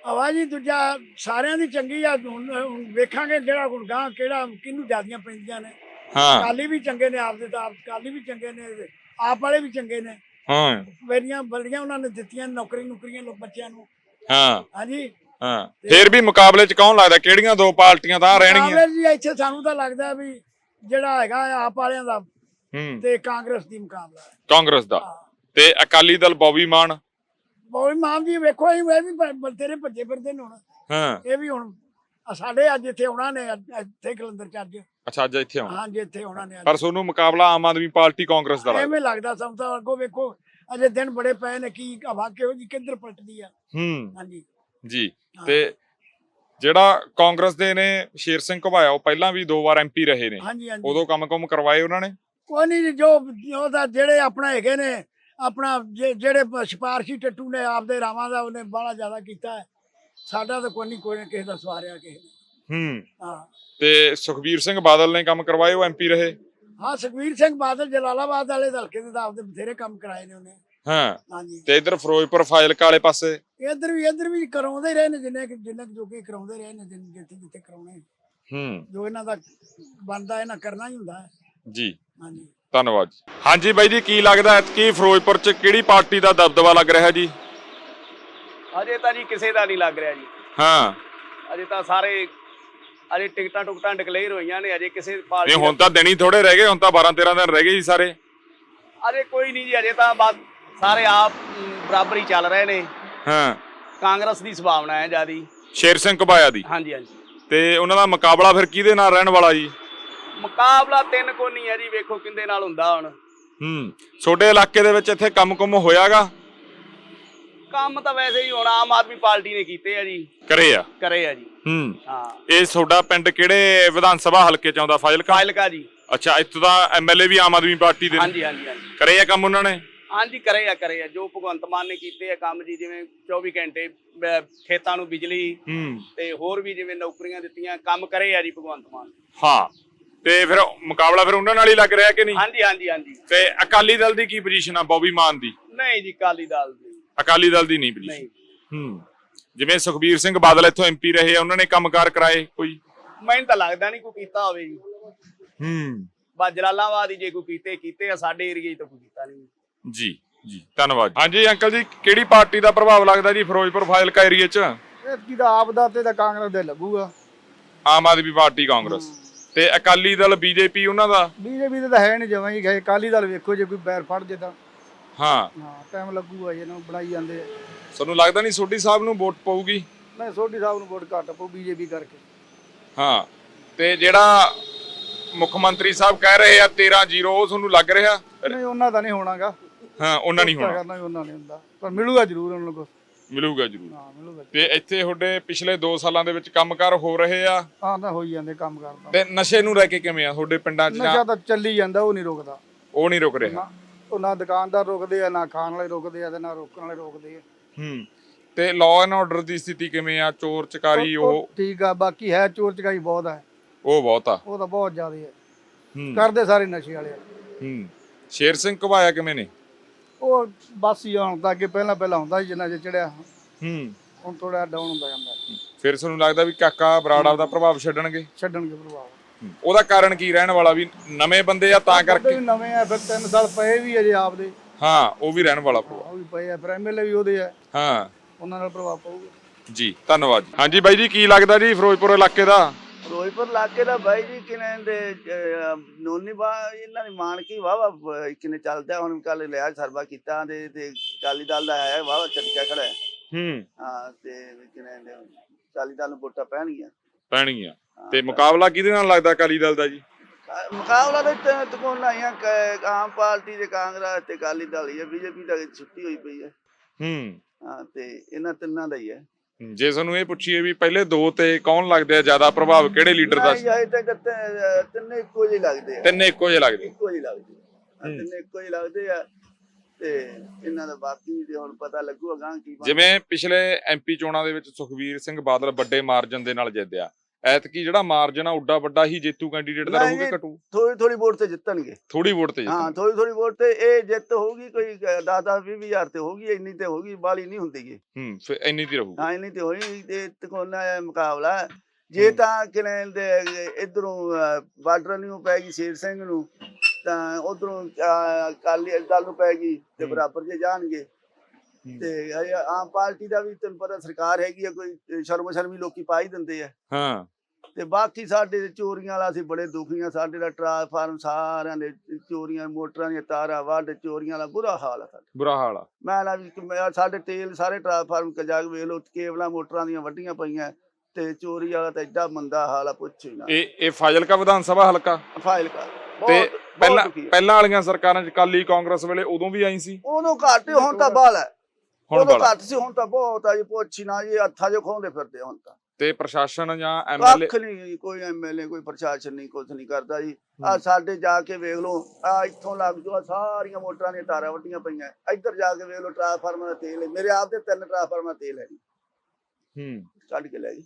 ਹਵਾ ਜੀ ਦੂਜਾ ਸਾਰਿਆਂ ਦੀ ਚੰਗੀ ਆ ਹੁਣ ਹੁਣ ਵੇਖਾਂਗੇ ਜਿਹੜਾ ਹੁਣ ਗਾਂ ਕਿਹੜਾ ਕਿਹਨੂੰ ਜ਼ਿਆਦੀਆਂ ਪੈਂਦੀਆਂ ਨੇ। ਹਾਂ। ਕਾਲੀ ਵੀ ਚੰਗੇ ਨੇ ਆਪਦੇ ਤਾਂ ਆਪ ਕਾਲੀ ਵੀ ਚੰਗੇ ਨੇ ਤੇ ਆਪ ਵਾਲੇ ਵੀ ਚੰਗੇ ਨੇ। ਹਾਂ। ਮੇਰੀਆਂ ਬਲੀਆਂ ਉਹਨਾਂ ਨੇ ਦਿੱਤੀਆਂ ਨੌਕਰੀ ਨੌਕਰੀਆਂ ਲੋਕ ਬੱਚਿਆਂ ਨੂੰ। ਹਾਂ। ਹਾਂਜੀ। ਹਾਂ। ਫੇਰ ਵੀ ਮੁਕਾਬਲੇ 'ਚ ਕੌਣ ਲੱਗਦਾ? ਕਿਹੜੀਆਂ ਦੋ ਪਾਰਟੀਆਂ ਤਾਂ ਰਹਿਣਗੀਆਂ? ਜੀ ਇੱਥੇ ਸਾਨੂੰ ਤਾਂ ਲੱਗਦਾ ਵੀ ਜਿਹੜਾ ਹੈਗਾ ਆਪ ਵਾਲਿਆਂ ਦਾ ਹੂੰ। ਤੇ ਕਾਂਗਰਸ ਦੀ ਮੁਕਾਬਲਾ ਹੈ। ਕਾਂਗਰਸ ਦਾ। ਤੇ ਅਕਾਲੀ ਦਲ ਬੌਬੀ ਮਾਨ? ਬੋਈ ਮਾਮ ਜੀ ਵੇਖੋ ਇਹ ਵੀ ਬ- ਬ- ਤੇਰੇ ਭੱਜੇ ਫਿਰਦੇ ਨੇ ਹੁਣ। ਹਾਂ। ਇਹ ਵੀ ਹੁਣ ਸਾਡੇ ਅੱਜ ਇੱਥੇ ਆਉਣਾ ਨੇ ਇੱਥੇ ਕਲੰਦਰ ਚ ਅੱਜ। ਅੱਛਾ ਅੱਜ ਇੱਥੇ ਆਉਣਾ। ਹਾਂਜੀ ਇੱਥੇ ਆਉਣਾ ਨੇ ਪਰ ਤੁਹਾਨੂੰ ਮੁਕਾਬਲਾ ਆਮ ਆਦਮੀ ਪਾਰਟੀ ਕਾਂਗਰਸ ਦਾ ਐਵੇਂ ਲੱਗਦਾ ਸਾਨੂੰ ਤਾਂ ਅੱਗੋਂ ਵੇਖੋ ਅਜੇ ਦਿਨ ਬੜੇ ਪਏ ਨੇ ਕੀ ਹਵਾ ਕਿਹੋ ਜੀ ਕਿੱਧਰ ਪਲਟਦੀ ਆ। ਹੂੰ। ਹਾਂਜੀ। ਜੀ। ਹਾਂ। ਤੇ ਜਿਹੜਾ ਕਾਂਗਰਸ ਦੇ ਨੇ ਸ਼ੇਰ ਸਿੰਘ ਘਬਾਇਆ ਉਹ ਪਹਿਲਾਂ ਵੀ ਦੋ ਵਾਰ ਐਮਪੀ ਰਹੇ ਨੇ। ਉਦੋਂ ਕੰਮ-ਕੰਮ ਕਰਵਾਏ ਉਹਨਾਂ ਨੇ? ਕੋਈ ਨਹੀਂ ਜੀ, ਜੋ ਜੋ ਦਾ ਜਿਹੜੇ ਆਪਣਾ ਹੈਗੇ ਨੇ ਆਪਣਾ ਜਿਹੜੇ ਸਿਫਾਰਸ਼ੀ ਟੱਟੂ ਨੇ ਆਪਦੇ ਰਾਵਾਂ ਦਾ ਉਹਨੇ ਬੜਾ ਜ਼ਿਆਦਾ ਕੀਤਾ ਹੈ। ਸਾਡਾ ਤਾਂ ਕੋਈ ਨਹੀਂ ਕੋਈ ਕਿਸੇ ਦਾ ਸਵਾਰਿਆ ਕਿਸੇ ਨੇ। ਹੂੰ। ਹਾਂ। ਤੇ ਸੁਖਬੀਰ ਸਿੰਘ ਬਾਦਲ ਨੇ ਕੰਮ ਕਰਵਾਏ ਉਹ ਐਮਪੀ ਰਹੇ? ਹਾਂ ਸੁਖਵੀਰ ਸਿੰਘ ਬਾਦਲ ਜਲਾਲਾਬਾਦ ਵਾਲੇ ਹਲਕੇ ਦੇ ਤਾਂ ਆਪਦੇ ਬਥੇਰੇ ਕੰਮ ਕਰਾਏ ਨੇ ਉਹਨੇ। ਹਾਂ। ਹਾਂਜੀ। ਤੇ ਇਧਰ ਫਿਰੋਜ਼ਪੁਰ ਫਾਜ਼ਿਲਕਾ ਵਾਲੇ ਪਾਸੇ? ਇੱਧਰ ਵੀ ਇੱਧਰ ਵੀ ਕਰਾਉਂਦੇ ਰਹੇ ਨੇ ਜਿੰਨੇ ਜਿੰਨੇ ਕੁ ਜੋਗੇ ਕਰਾਉਂਦੇ ਰਹੇ ਨੇ ਜਿੰਨ- ਜਿੱਥੇ ਜਿੱਥੇ ਕਰਾਉਣੇ। ਹੂੰ। ਜੋ ਇਹਨਾਂ ਦਾ ਬਣਦਾ ਇਹਨਾਂ ਕਰਨਾ ਹੀ ਹੁੰਦਾ ਹੈ। ਜੀ। ਹਾਂਜੀ। ਧੰਨਵਾਦ ਜੀ। ਹਾਂਜੀ ਬਾਈ ਜੀ ਕੀ ਲੱਗਦਾ ਹੈ ਕਿ ਫਿਰੋਜ਼ਪੁਰ ਚ ਕਿਹੜੀ ਪਾਰਟੀ ਦਾ ਦਬਦਬਾ ਲੱਗ ਰਿਹਾ ਜੀ? ਅਜੇ ਤਾਂ ਜੀ ਕਿਸੇ ਦਾ ਨਹੀਂ ਲੱਗ ਰਿਹਾ ਜੀ। ਹਾਂ। ਅਜੇ ਤਾਂ ਸਾਰੇ ਅਜੇ ਟਿਕਟਾਂ ਟੁਕਟਾਂ ਡਿਕਲੇਅਰ ਹੋਈਆਂ ਨੇ ਅਜੇ ਕਿਸੇ ਨਹੀਂ ਪਾਰਟੀ ਹੁਣ ਤਾਂ ਦਿਨ ਹੀ ਥੋੜੇ ਰਹਿ ਗਏ ਹੁਣ ਤਾਂ 12 13 ਦਿਨ ਰਹਿ ਗਏ ਜੀ ਸਾਰੇ। ਅਜੇ ਕੋਈ ਨਹੀਂ ਜੀ ਅਜੇ ਤਾਂ ਬਸ ਸਾਰੇ ਆਪ ਬਰਾਬਰ ਹੀ ਚੱਲ ਰਹੇ ਨੇ। ਹਾਂ। ਕਾਂਗਰਸ ਦੀ ਸੰਭਾਵਨਾ ਹੈ ਜਿਆਦੀ। ਸ਼ੇਰ ਸਿੰਘ ਘਬਾਇਆ ਦੀ। ਹਾਂਜੀ ਹਾਂਜੀ। ਤੇ ਉਹਨਾਂ ਦਾ ਮੁਕਾਬਲਾ ਫਿਰ ਕਿਹਦੇ ਨਾਲ ਰਹਿਣ ਵਾਲਾ ਜੀ? ਮੁਕਾਬਲਾ ਤਿੰਨ ਕੋਨੀ ਹੈ ਜੀ ਵੇਖੋ ਕਿੰਦੇ ਨਾਲ ਹੁੰਦਾ ਹੁਣ। ਹੂੰ ਛੋਟੇ ਇਲਾਕੇ ਦੇ ਵਿੱਚ ਇੱਥੇ ਕੰਮ-ਕੁਮ ਹੋਇਆਗਾ? ਕੰਮ ਤਾਂ ਵੈਸੇ ਹੀ ਹੁਣ ਆਮ ਆਦਮੀ ਪਾਰਟੀ ਨੇ ਕੀਤੇ ਆ ਜੀ। ਕਰੇ ਆ? ਕਰੇ ਆ ਜੀ। ਹੂੰ। ਹਾਂ। ਇਹ ਤੁਹਾਡਾ ਪਿੰਡ ਕਿਹੜੇ ਵਿਧਾਨ ਸਭਾ ਹਲਕੇ ਚ ਆਉਂਦਾ ਫਾਜ਼ਿਲਕਾ? ਫਾਇਲਕਾ ਜੀ। ਅੱਛਾ ਇੱਥੋਂ ਦਾ ਐਮਐਲਏ ਵੀ ਆਮ ਆਦਮੀ ਪਾਰਟੀ ਦੇ ਨੇ। ਹਾਂਜੀ ਹਾਂਜੀ ਹਾਂਜੀ। ਕਰੇ ਆ ਕੰਮ ਉਹਨਾਂ ਨੇ? ਹਾਂਜੀ ਕਰੇ ਆ ਕਰੇ ਆ। ਜੋ ਭਗਵੰਤ ਮਾਨ ਨੇ ਕੀਤੇ ਆ ਕੰਮ ਜੀ ਜਿਵੇਂ 24 ਘੰਟੇ ਅਹ, ਖੇਤਾਂ ਨੂੰ ਬਿਜਲੀ ਹੂੰ। ਤੇ ਹੋਰ ਵੀ ਜਿਵੇਂ ਨੌਕਰੀਆਂ ਦਿੱਤੀਆਂ ਕੰਮ ਕਰੇ ਆ ਜੀ ਭਗਵੰਤ ਮਾਨ। ਹਾਂ। ਤੇ ਫਿਰ ਮੁਕਾਬਲਾ ਫਿਰ ਉਹਨਾਂ ਨਾਲ ਹੀ ਲੱਗ ਰਿਹਾ ਕਿ ਨਹੀਂ? ਹਾਂਜੀ ਹਾਂਜੀ ਹਾਂਜੀ। ਤੇ ਅਕਾਲੀ ਦਲ ਦੀ ਕੀ ਪੋਜੀਸ਼ਨ ਆ ਬੌਬੀ ਮਾਨ ਦੀ? ਨਹੀਂ ਜੀ ਕਾਲੀ ਦਾਲ ਦੀ। ਅਕਾਲੀ ਦਲ ਦੀ ਨਹੀਂ ਪੋਜੀਸ਼ਨ ਨਹੀਂ। ਹੂੰ। ਜਿਵੇਂ ਸੁਖਬੀਰ ਸਿੰਘ ਬਾਦਲ ਇੱਥੋਂ ਐਮਪੀ ਰਹੇ ਆ ਉਹਨਾਂ ਨੇ ਕੰਮਕਾਰ ਕਰਾਏ ਕੋਈ? ਮੈਨੂੰ ਤਾਂ ਲੱਗਦਾ ਨਹੀਂ ਕੋਈ ਕੀਤਾ ਹੋਵੇ ਜੀ। ਹੂੰ। ਬਸ ਜਲਾਲਾਬਾਦ ਹੀ ਜੇ ਕੋਈ ਕੀਤੇ ਕੀਤੇ ਆ ਸਾਡੇ ਏਰੀਏ 'ਚ ਤਾਂ ਕੋਈ ਕੀਤਾ ਨਹੀਂ। ਜੀ ਜੀ ਧੰਨਵਾਦ। ਹਾਂਜੀ ਅੰਕਲ ਜੀ ਕਿਹੜੀ ਪਾਰਟੀ ਦਾ ਪ੍ਰਭਾਵ ਲੱਗਦਾ ਜੀ ਫਿਰੋਜ਼ਪੁਰ ਫਾਜ਼ਿਲਕਾ ਏਰੀਆ 'ਚ? ਇਹ ਦਾ ਆਪ ਦਾ ਤੇ ਤਾਂ ਕਾਂਗਰਸ ਦੇ ਲੱਗੂਗਾ। ਆਮ ਆਦਮੀ ਪਾਰਟੀ ਕਾਂਗਰਸ। ਤੇ ਅਕਾਲੀ ਦਲ ਬੀਜੇਪੀ ਉਹਨਾਂ ਦਾ? ਬੀਜੇਪੀ ਦੇ ਤਾਂ ਹੈ ਨਹੀਂ ਜਮਾਂ ਹੀ ਗਏ ਕਾਲੀ ਦਲ ਵੇਖੋ ਜੇ ਕੋਈ ਬੈਰ ਫੜ ਜੇ ਤਾਂ। ਹਾਂ। ਹਾਂ ਟਾਈਮ ਲੱਗੂਗਾ ਜੇ ਨੂੰ ਬਣਾਈ ਜਾਂਦੇ ਆ। ਤੁਹਾਨੂੰ ਲੱਗਦਾ ਨਹੀਂ ਸੋਢੀ ਸਾਹਿਬ ਨੂੰ ਵੋਟ ਪਊਗੀ? ਮੈਂ ਸੋਢੀ ਸਾਹਿਬ ਨੂੰ ਵੋਟ ਘੱਟ ਪਊ ਬੀਜੇਪੀ ਕਰਕੇ। ਹਾਂ ਤੇ ਜਿਹੜਾ ਮੁੱਖ ਮੰਤਰੀ ਸਾਹਿਬ ਕਹਿ ਰਹੇ ਆ 13 ਜ਼ੀਰੋ ਉਹ ਤੁਹਾਨੂੰ ਲੱਗ ਰਿਹਾ? ਨਹੀਂ ਉਹਨਾਂ ਦਾ ਨਹੀਂ ਹੋਣਾਗਾ। ਹਾਂ ਉਹਨਾਂ ਨਹੀਂ ਹੋਣਾ। ਕਰਨਾ ਵੀ ਉਹਨਾਂ ਨਹੀਂ ਹੁੰਦਾ। ਪਰ ਮਿਲੂਗਾ ਜ਼ਰੂਰ ਉਹਨਾਂ ਨੂੰ ਮਿਲੂਗਾ ਜ਼ਰੂਰ। ਹਾਂ ਮਿਲੂਗਾ ਤੇ ਇੱਥੇ ਤੁਹਾਡੇ ਪਿਛਲੇ 2 ਸਾਲਾਂ ਦੇ ਵਿੱਚ ਕੰਮਕਾਰ ਹੋ ਰਹੇ ਆ? ਹਾਂ ਤਾਂ ਹੋਈ ਜਾਂਦੇ ਕੰਮ ਕਰਦਾ ਤੇ ਨਸ਼ੇ ਨੂੰ ਲੈ ਕੇ ਕਿਵੇਂ ਆ? ਤੁਹਾਡੇ ਪਿੰਡਾਂ 'ਚ ਨਸ਼ਾ ਜਾਂ ਤਾਂ ਚੱਲੀ ਜਾਂਦਾ ਉਹ ਨਹੀਂ ਰੁਕਦਾ। ਉਹ ਨਹੀਂ ਰੁਕ ਰਿਹਾ। ਨਾ ਉਹ ਨਾ ਦੁਕਾਨਦਾਰ ਰੁਕਦੇ ਆ ਨਾ ਖਾਣ ਵਾਲੇ ਰੁਕਦੇ ਆ ਤੇ ਨਾ ਰੋਕਣ ਵਾਲੇ ਰੁਕਦੇ ਆ। ਹੂੰ। ਤੇ ਲਾਅ ਐਂਡ ਆਰਡਰ ਦੀ ਸਥਿਤੀ ਕਿਵੇਂ ਆ? ਚੋਰ ਚਕਾਰੀ ਉਹ ਠੀਕ ਆ ਬਾਕੀ ਹੈ ਚੋਰ ਚਕਾਈ ਬਹੁਤ ਹੈ ਉਹ ਬਹੁਤ ਆ। ਉਹ ਤਾਂ ਬਹੁਤ ਜ਼ਿਆਦਾ ਹੈ ਹੂੰ। ਕਰਦੇ ਸਾਰੇ ਨਸ਼ੇ ਵਾਲੇ ਆ। ਹੂੰ। ਸ਼ੇਰ ਸਿੰਘ ਘਵਾਇਆ ਕਿਵੇਂ ਨੇ? ਉਹ ਬਸ ਹੀ ਹੁਣ ਤਾਂ ਅੱਗੇ ਪਹਿਲਾਂ ਪਹਿਲਾਂ ਹੁੰਦਾ ਸੀ ਜਿੰਨਾ ਜੇ ਚੜਿਆ। ਹੂੰ। ਹੁਣ ਥੋੜਾ ਡਾਊਨ ਹੁੰਦਾ ਜਾਂਦਾ। ਫਿਰ ਤੁਹਾਨੂੰ ਲੱਗਦਾ ਵੀ ਕਾਕਾ ਬਰਾੜਾ ਦਾ ਪ੍ਰਭਾਵ ਛੱਡਣਗੇ? ਛੱਡਣਗੇ ਪ੍ਰਭਾਵ। ਹੂੰ। ਉਹਦਾ ਕਾਰਨ ਕੀ ਰਹਿਣ ਵਾਲਾ ਵੀ ਨਵੇਂ ਬੰਦੇ ਆ ਤਾਂ ਕਰਕੇ? ਵੀ ਨਵੇਂ ਆ ਫਿਰ 3 ਸਾਲ ਪਏ ਵੀ ਅਜੇ ਆਪਦੇ। ਹਾਂ ਉਹ ਵੀ ਰਹਿਣ ਵਾਲਾ ਪ੍ਰਭਾਵ। ਉਹ ਵੀ ਪਏ ਆ ਫਿਰ ਐਮਐਲਏ ਵੀ ਉਹਦੇ ਆ। ਹਾਂ। ਉਹਨਾਂ ਨਾਲ ਪ੍ਰਭਾਵ ਪਊਗਾ। ਜੀ ਧੰਨਵਾਦ ਜੀ। ਹਾਂਜੀ ਬਾਈ ਜੀ ਕੀ ਲੱਗਦਾ ਜੀ ਫਿਰੋਜ਼ਪੁਰ ਇਲਾਕੇ ਦਾ? ਫਿਰੋਜ਼ਪੁਰ ਇਲਾਕੇ ਦਾ ਬਾਈ ਜੀ ਕਿਨੇ ਦੇ ਨੋਨੀ ਬਾ ਇਹਨਾਂ ਦੀ ਮਾਨਕੀ ਵਾਵਾ ਕਿਨੇ ਚੱਲਦਾ ਹੁਣ ਕੱਲ ਲਿਆ ਸਰਵਾ ਕੀਤਾ ਤੇ ਤੇ ਅਕਾਲੀ ਦਲ ਦਾ ਹੈ ਵਾਵਾ ਚਟਕਾ ਖੜਾ ਹੈ। ਹੂੰ। ਹਾਂ ਤੇ ਕਿਨੇ ਦੇ ਅਕਾਲੀ ਦਲ ਨੂੰ ਵੋਟਾਂ ਪੈਣਗੀਆਂ। ਪੈਣਗੀਆਂ। ਤੇ ਮੁਕਾਬਲਾ ਕਿਹਦੇ ਨਾਲ ਲੱਗਦਾ ਅਕਾਲੀ ਦਲ ਦਾ ਜੀ? ਮੁਕਾਬਲਾ ਤਾਂ ਤਕੋਨ ਆਈਆਂ ਆਮ ਪਾਰਟੀ ਤੇ ਕਾਂਗਰਸ ਤੇ ਅਕਾਲੀ ਦਲ ਹੀ ਹੈ ਬੀਜੇਪੀ ਤਾਂ ਛੁੱਟੀ ਹੋਈ ਪਈ ਹੈ। ਹੂੰ। ਹਾਂ ਤੇ ਇਹਨਾਂ ਤਿੰਨਾਂ ਦਾ ਹੀ ਹੈ। ਜੇ ਤੁਹਾਨੂੰ ਇਹ ਪੁੱਛੀਏ ਵੀ ਪਹਿਲੇ ਦੋ ਤੇ ਕੌਣ ਲੱਗਦੇ ਆ ਜ਼ਿਆਦਾ ਪ੍ਰਭਾਵ ਕਿਹੜੇ ਲੀਡਰ ਦਾ? ਨਹੀਂ ਤਿੰਨੇ ਇੱਕੋ ਜਿਹੇ ਲੱਗਦੇ ਆ। ਤਿੰਨੇ ਇੱਕੋ ਜਿਹੇ ਲੱਗਦੇ। ਇੱਕੋ ਜਿਹੇ ਲੱਗਦੇ ਆ। ਤਿੰਨੇ ਇੱਕੋ ਜਿਹੇ ਲੱਗਦੇ ਆ ਤੇ ਇਹਨਾਂ ਦਾ ਬਾਕੀ ਤੇ ਹੁਣ ਪਤਾ ਲੱਗੂਗਾ ਗਾਂ ਕੀ। ਜਿਵੇਂ ਪਿਛਲੇ ਐਮਪੀ ਚੋਣਾਂ ਦੇ ਵਿੱਚ ਸੁਖਵੀਰ ਸਿੰਘ ਬਾਦਲ ਵੱਡੇ ਮਾਰਜਨ ਦੇ ਨਾਲ ਜਿੱਤਿਆ। ਐਤਕੀ ਜਿਹੜਾ ਮਾਰਜਨ ਆ ਉੱਡਾ ਵੱਡਾ ਹੀ ਜੇਤੂ ਕੈਂਡੀਡੇਟ ਦਾ ਰਹੂਗਾ ਘਟੂ। ਥੋੜੀ ਥੋੜੀ ਵੋਟ ਤੇ ਜਿੱਤਣਗੇ। ਥੋੜੀ ਵੋਟ ਤੇ ਹਾਂ ਥੋੜੀ ਥੋੜੀ ਵੋਟ ਤੇ ਇਹ ਜਿੱਤ ਹੋਊਗੀ ਕੋਈ 10 10 20 ਹਜ਼ਾਰ ਤੇ ਹੋਊਗੀ ਇੰਨੀ ਤੇ ਹੋਊਗੀ ਬਾਲੀ ਨਹੀਂ ਹੁੰਦੀਗੀ ਹੂੰ ਫਿਰ ਇੰਨੀ ਦੀ ਰਹੂਗੀ। ਹਾਂ ਇੰਨੀ ਤੇ ਹੋਈ ਤੇ ਤਕੋਨਾ ਮੁਕਾਬਲਾ। ਜੇ ਤਾਂ ਕਿਨੇ ਦੇ ਇਧਰੋਂ ਬਾਰਡਰ ਨੂੰ ਪੈਗੀ ਸ਼ੇਰ ਸਿੰਘ ਨੂੰ ਤਾਂ ਉਧਰੋਂ ਕਾਲੀ ਦਲ ਨੂੰ ਪੈਗੀ ਤੇ। ਬਰਾਬਰ ਜੇ ਜਾਣਗੇ। ਤੇ ਆਮ ਪਾਰਟੀ ਦਾ ਵੀ ਤੈਨੂੰ ਪਤਾ ਸਰਕਾਰ ਹੈਗੀ ਆ ਕੋਈ ਸ਼ਰਮ ਸ਼ਰਮੀ ਲੋਕੀ ਪਾ ਹੀ ਦਿੰਦੇ ਆ। ਹਾਂ। ਤੇ ਬਾਕੀ ਸਾਡੇ ਚੋਰੀਆਂ ਵਾਲਾ ਅਸੀਂ ਬੜੇ ਦੁਖੀ ਆ ਸਾਡੇ ਦਾ ਟ੍ਰਾਂਸਫਾਰਮ ਸਾਰਿਆਂ ਦੇ ਚੋਰੀਆਂ ਮੋਟਰਾਂ ਦੀਆਂ ਤਾਰਾਂ ਵੱਢ ਚੋਰੀਆਂ ਦਾ ਬੁਰਾ ਹਾਲ ਆ ਸਾਡਾ। ਬੁਰਾ ਹਾਲ ਆ। ਮੈਂ ਨਾ ਵੀ ਸਾਡੇ ਤੇਲ ਸਾਰੇ ਟ੍ਰਾਂਸਫਾਰਮ ਕਜਾਗ ਵੇਖ ਲਓ ਕੇਬਲਾਂ ਮੋਟਰਾਂ ਦੀਆਂ ਵੱਡੀਆਂ ਪਈਆਂ ਤੇ ਚੋਰੀ ਵਾਲਾ ਤਾਂ ਐਡਾ ਮੰਦਾ ਹਾਲ ਆ ਪੁੱਛੋ ਹੀ ਨਾ। ਇਹ ਇਹ ਫਾਜ਼ਿਲਕਾ ਵਿਧਾਨ ਸਭਾ ਹਲਕਾ? ਫਾਈਲ ਕਰ ਤੇ ਪਹਿਲਾਂ। ਪਹਿਲਾਂ ਵਾਲੀਆਂ ਸਰਕਾਰਾਂ ਚ ਕਾਲੀ ਕਾਂਗਰਸ ਵੇਲੇ ਉਦੋਂ ਵੀ ਆਈ ਸੀ? ਉਦੋਂ ਘੱਟ ਹੁਣ ਤਾਂ ਬਾਲ ਹੈ। ਹੁਣ ਉਦੋਂ ਘੱਟ ਸੀ ਹੁਣ ਤਾਂ ਬਹੁਤ ਆ ਜੀ ਪੁੱਛੀ ਨਾ ਜੀ ਹੱਥਾਂ 'ਚ ਖੋਂਦੇ ਫਿਰਦੇ ਹੁਣ ਤਾਂ। ਤੇ ਪ੍ਰਸ਼ਾਸਨ ਜਾਂ ਐਮਐਲਏ ਕੱਖ ਨਹੀਂ ਕੋਈ ਐਮਐਲਏ ਕੋਈ ਪ੍ਰਸ਼ਾਸਨ ਨਹੀਂ ਕੁਝ ਨਹੀਂ ਕਰਦਾ ਜੀ। ਆ ਸਾਡੇ ਜਾ ਕੇ ਵੇਖ ਲਓ ਆ ਇੱਥੋਂ ਲੱਗ ਜੋ ਆਹ ਸਾਰੀਆਂ ਮੋਟਰਾਂ ਦੀਆਂ ਤਾਰਾਂ ਵੱਡੀਆਂ ਪਈਆਂ। ਇੱਧਰ ਜਾ ਕੇ ਵੇਖ ਲਓ ਟ੍ਰਾਂਸਫਾਰਮਰ ਦਾ ਤੇਲ ਹੈ। ਮੇਰੇ ਆਪ ਦੇ ਤਿੰਨ ਟ੍ਰਾਂਸਫਾਰਮਰ ਦਾ ਤੇਲ ਹੈ ਜੀ, ਹੂੰ। ਕੱਢ ਕੇ ਲੈ ਗਈ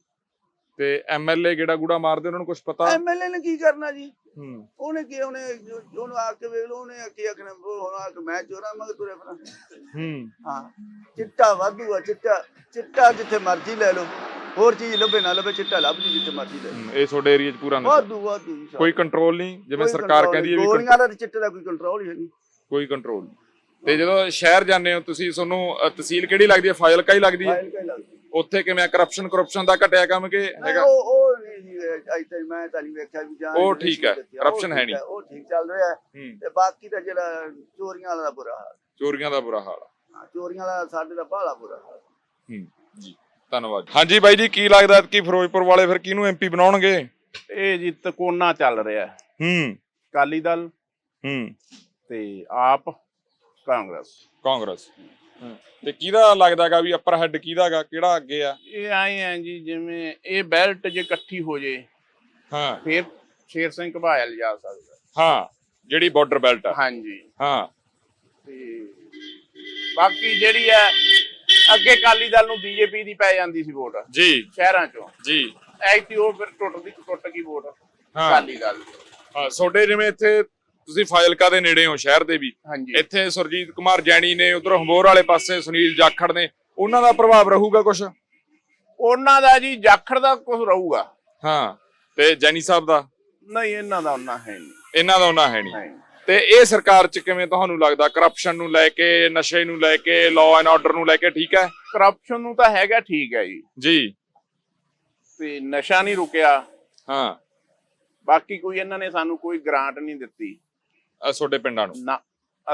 ਤੇ ਐਮਐਲਏ ਗੇੜਾ ਗੂੜਾ ਮਾਰਦੇ ਉਹਨਾਂ ਨੂੰ ਕੁਝ ਪਤਾ? ਐਮਐਲਏ ਨੇ ਕੀ ਕਰਨਾ ਜੀ? ਹੂੰ। ਉਹਨੇ ਕੀ ਉਹਨੇ ਉਹਨੂੰ ਆ ਕੇ ਵੇਖ ਲਓ ਉਹਨੇ ਕੀ ਆਖਣਾ ਉਹ ਹੁਣ ਆ ਕੇ ਮੈਂ ਚੋਰਾ ਮੰਗ ਤੁਰੇ ਫਿਰਾਂ। ਹੂੰ। ਹਾਂ ਚਿੱਟਾ ਵਾਧੂ ਆ ਚਿੱਟਾ ਚਿੱਟਾ ਜਿੱਥੇ ਮਰਜ਼ੀ ਲੈ ਲਓ ਹੋਰ ਚੀਜ਼ ਲੱਭੇ ਨਾ ਲੱਭੇ ਚਿੱਟਾ ਲੱਭ ਜੀ ਜਿੱਥੇ ਮਰਜ਼ੀ ਲੈ ਲਓ। ਇਹ ਤੁਹਾਡੇ ਏਰੀਆ 'ਚ ਪੂਰਾ ਨਸ਼ਾ। ਵਾਧੂ ਵਾਧੂ ਕੋਈ ਕੰਟਰੋਲ ਨਹੀਂ ਜਿਵੇਂ ਸਰਕਾਰ ਕਹਿੰਦੀ ਹੈ। ਵੀ ਗੋਲੀਆਂ ਦਾ ਚਿੱਟੇ ਦਾ ਕੋਈ ਕੰਟਰੋਲ ਹੀ ਨਹੀਂ। ਕੋਈ ਕੰਟਰੋਲ ਤੇ ਜਦੋਂ ਸ਼ਹਿਰ ਜਾਂਦੇ ਹੋ ਤੁਸੀਂ ਤੁਹਾਨੂੰ ਤਹਿਸੀਲ ਕਿਹੜੀ ਲੱਗਦੀ ਹੈ? ਫਾਜ਼ਿਲਕਾ ਹੀ ਲੱਗਦੀ ਹੈ? ਫਾਈਲ ਕਾ ਹੀ ਲੱਗਦੀ ਉੱਥੇ ਕਿਵੇਂ ਕਰਪਸ਼ਨ ਕਰਪਸ਼ਨ ਦਾ ਘਟਿਆ ਕੰਮ ਕਿ ਹੈਗਾ? ਉਹ ਉਹ ਨਹੀਂ ਜੀ ਅਜ ਤੱਕ ਮੈਂ ਤਾਂ ਨਹੀਂ ਵੇਖਿਆ ਵੀ ਜਾਂ ਉਹ ਠੀਕ ਹੈ, corruption ਹੈ ਨਹੀਂ। ਉਹ ਠੀਕ ਚੱਲ ਰਿਹਾ ਹੈ। ਤੇ ਬਾਕੀ ਤਾਂ ਜਿਹੜਾ ਚੋਰੀਆਂ ਵਾਲਾ ਦਾ ਬੁਰਾ ਹਾਲ। ਚੋਰੀਆਂ ਦਾ ਬੁਰਾ ਹਾਲ ਹਾਂ, ਚੋਰੀਆਂ ਦਾ ਸਾਡੇ ਦਾ ਬਾਹਲਾ ਬੁਰਾ ਹਾਲ। ਹੂੰ ਜੀ ਧੰਨਵਾਦ ਹਾਂਜੀ ਬਾਈ ਜੀ ਕੀ ਲੱਗਦਾ ਕਿ ਫਿਰੋਜ਼ਪੁਰ ਵਾਲੇ ਫਿਰ ਕਿਹਨੂੰ ਐਮਪੀ ਬਣਾਉਣਗੇ? ਇਹ ਜੀ ਤਕੋਨਾ ਚੱਲ ਰਿਹਾ ਹੈ। ਅਕਾਲੀ ਦਲ ਹੂੰ। ਤੇ ਆਪ ਕਾਂਗਰਸ। ਕਾਂਗਰਸ। ਤੇ ਕਿਹਦਾ ਲੱਗਦਾਗਾ ਵੀ ਅਪਰ ਹੈੱਡ ਕਿਹਦਾਗਾ ਕਿਹੜਾ ਅੱਗੇ ਆ? ਇਹ ਆਏ ਆ ਜੀ ਜਿਵੇਂ ਇਹ ਬੈਲਟ ਜੇ ਇਕੱਠੀ ਹੋ ਜੇ ਹਾਂ। ਫਿਰ ਸ਼ੇਰ ਸਿੰਘ ਘਬਾਇਲ ਜਾ ਸਕਦਾ। ਹਾਂ ਜਿਹੜੀ ਬਾਰਡਰ ਬੈਲਟ ਆ। ਹਾਂਜੀ। ਹਾਂ। ਤੇ ਬਾਕੀ ਜਿਹੜੀ ਹੈ ਅੱਗੇ ਅਕਾਲੀ ਦਲ ਨੂੰ ਬੀਜੇਪੀ ਦੀ ਪੈ ਜਾਂਦੀ ਸੀ ਵੋਟ। ਜੀ। ਸ਼ਹਿਰਾਂ ਚੋਂ। ਜੀ। ਐਤੀ ਉਹ ਫਿਰ ਟੁੱਟਦੀ ਟੁੱਟ ਗਈ ਵੋਟ ਹਾਂ। ਅਕਾਲੀ ਦਲ। ਹਾਂ ਤੁਹਾਡੇ ਜਿਵੇਂ ਇੱਥੇ ਤੁਸੀਂ ਫਾਜ਼ਿਲਕਾ ਦੇ ਨੇੜੇ ਹੋ ਸ਼ਹਿਰ ਦੇ ਵੀ। ਇੱਥੇ ਸੁਰਜੀਤ ਕੁਮਾਰ ਜੈਣੀ ਨੇ ਉਧਰ ਹੰਬੋਰ ਵਾਲੇ ਪਾਸੇ ਸੁਨੀਲ ਜਾਖੜ ਨੇ। ਉਹਨਾਂ ਦਾ ਪ੍ਰਭਾਵ ਰਹੂਗਾ ਕੁਝ ਉਹਨਾਂ ਦਾ ਜੀ ਜਾਖੜ ਦਾ ਕੁਝ ਰਹੂਗਾ। ਹਾਂ ਤੇ ਜੈਨੀ ਸਾਹਿਬ ਦਾ? ਨਹੀਂ ਇਹਨਾਂ ਦਾ ਉਹਨਾਂ ਹੈ ਨਹੀਂ। ਇਹਨਾਂ ਦਾ ਉਹਨਾਂ ਹੈ ਨਹੀਂ। ਤੇ ਇਹ ਸਰਕਾਰ ਚ ਕਿਵੇਂ ਤੁਹਾਨੂੰ ਲੱਗਦਾ? ਕਰਪਸ਼ਨ ਨੂੰ ਲੈ ਕੇ ਨਸ਼ੇ ਨੂੰ ਲੈ ਕੇ ਲਾਅ ਐਂਡ ਆਰਡਰ ਨੂੰ ਲੈ ਕੇ ਠੀਕ ਹੈ? ਕਰਪਸ਼ਨ ਨੂੰ ਤਾਂ ਹੈਗਾ ਠੀਕ ਹੈ ਜੀ। ਜੀ। ਤੇ ਨਸ਼ਾ ਨਹੀਂ ਰੁਕਿਆ। ਹਾਂ। ਬਾਕੀ ਕੋਈ ਇਹਨਾਂ ਨੇ ਸਾਨੂੰ ਕੋਈ ਗ੍ਰਾਂਟ ਨਹੀਂ ਦਿੱਤੀ। ਤੁਹਾਡੇ ਪਿੰਡਾਂ ਨੂੰ। ਨਾ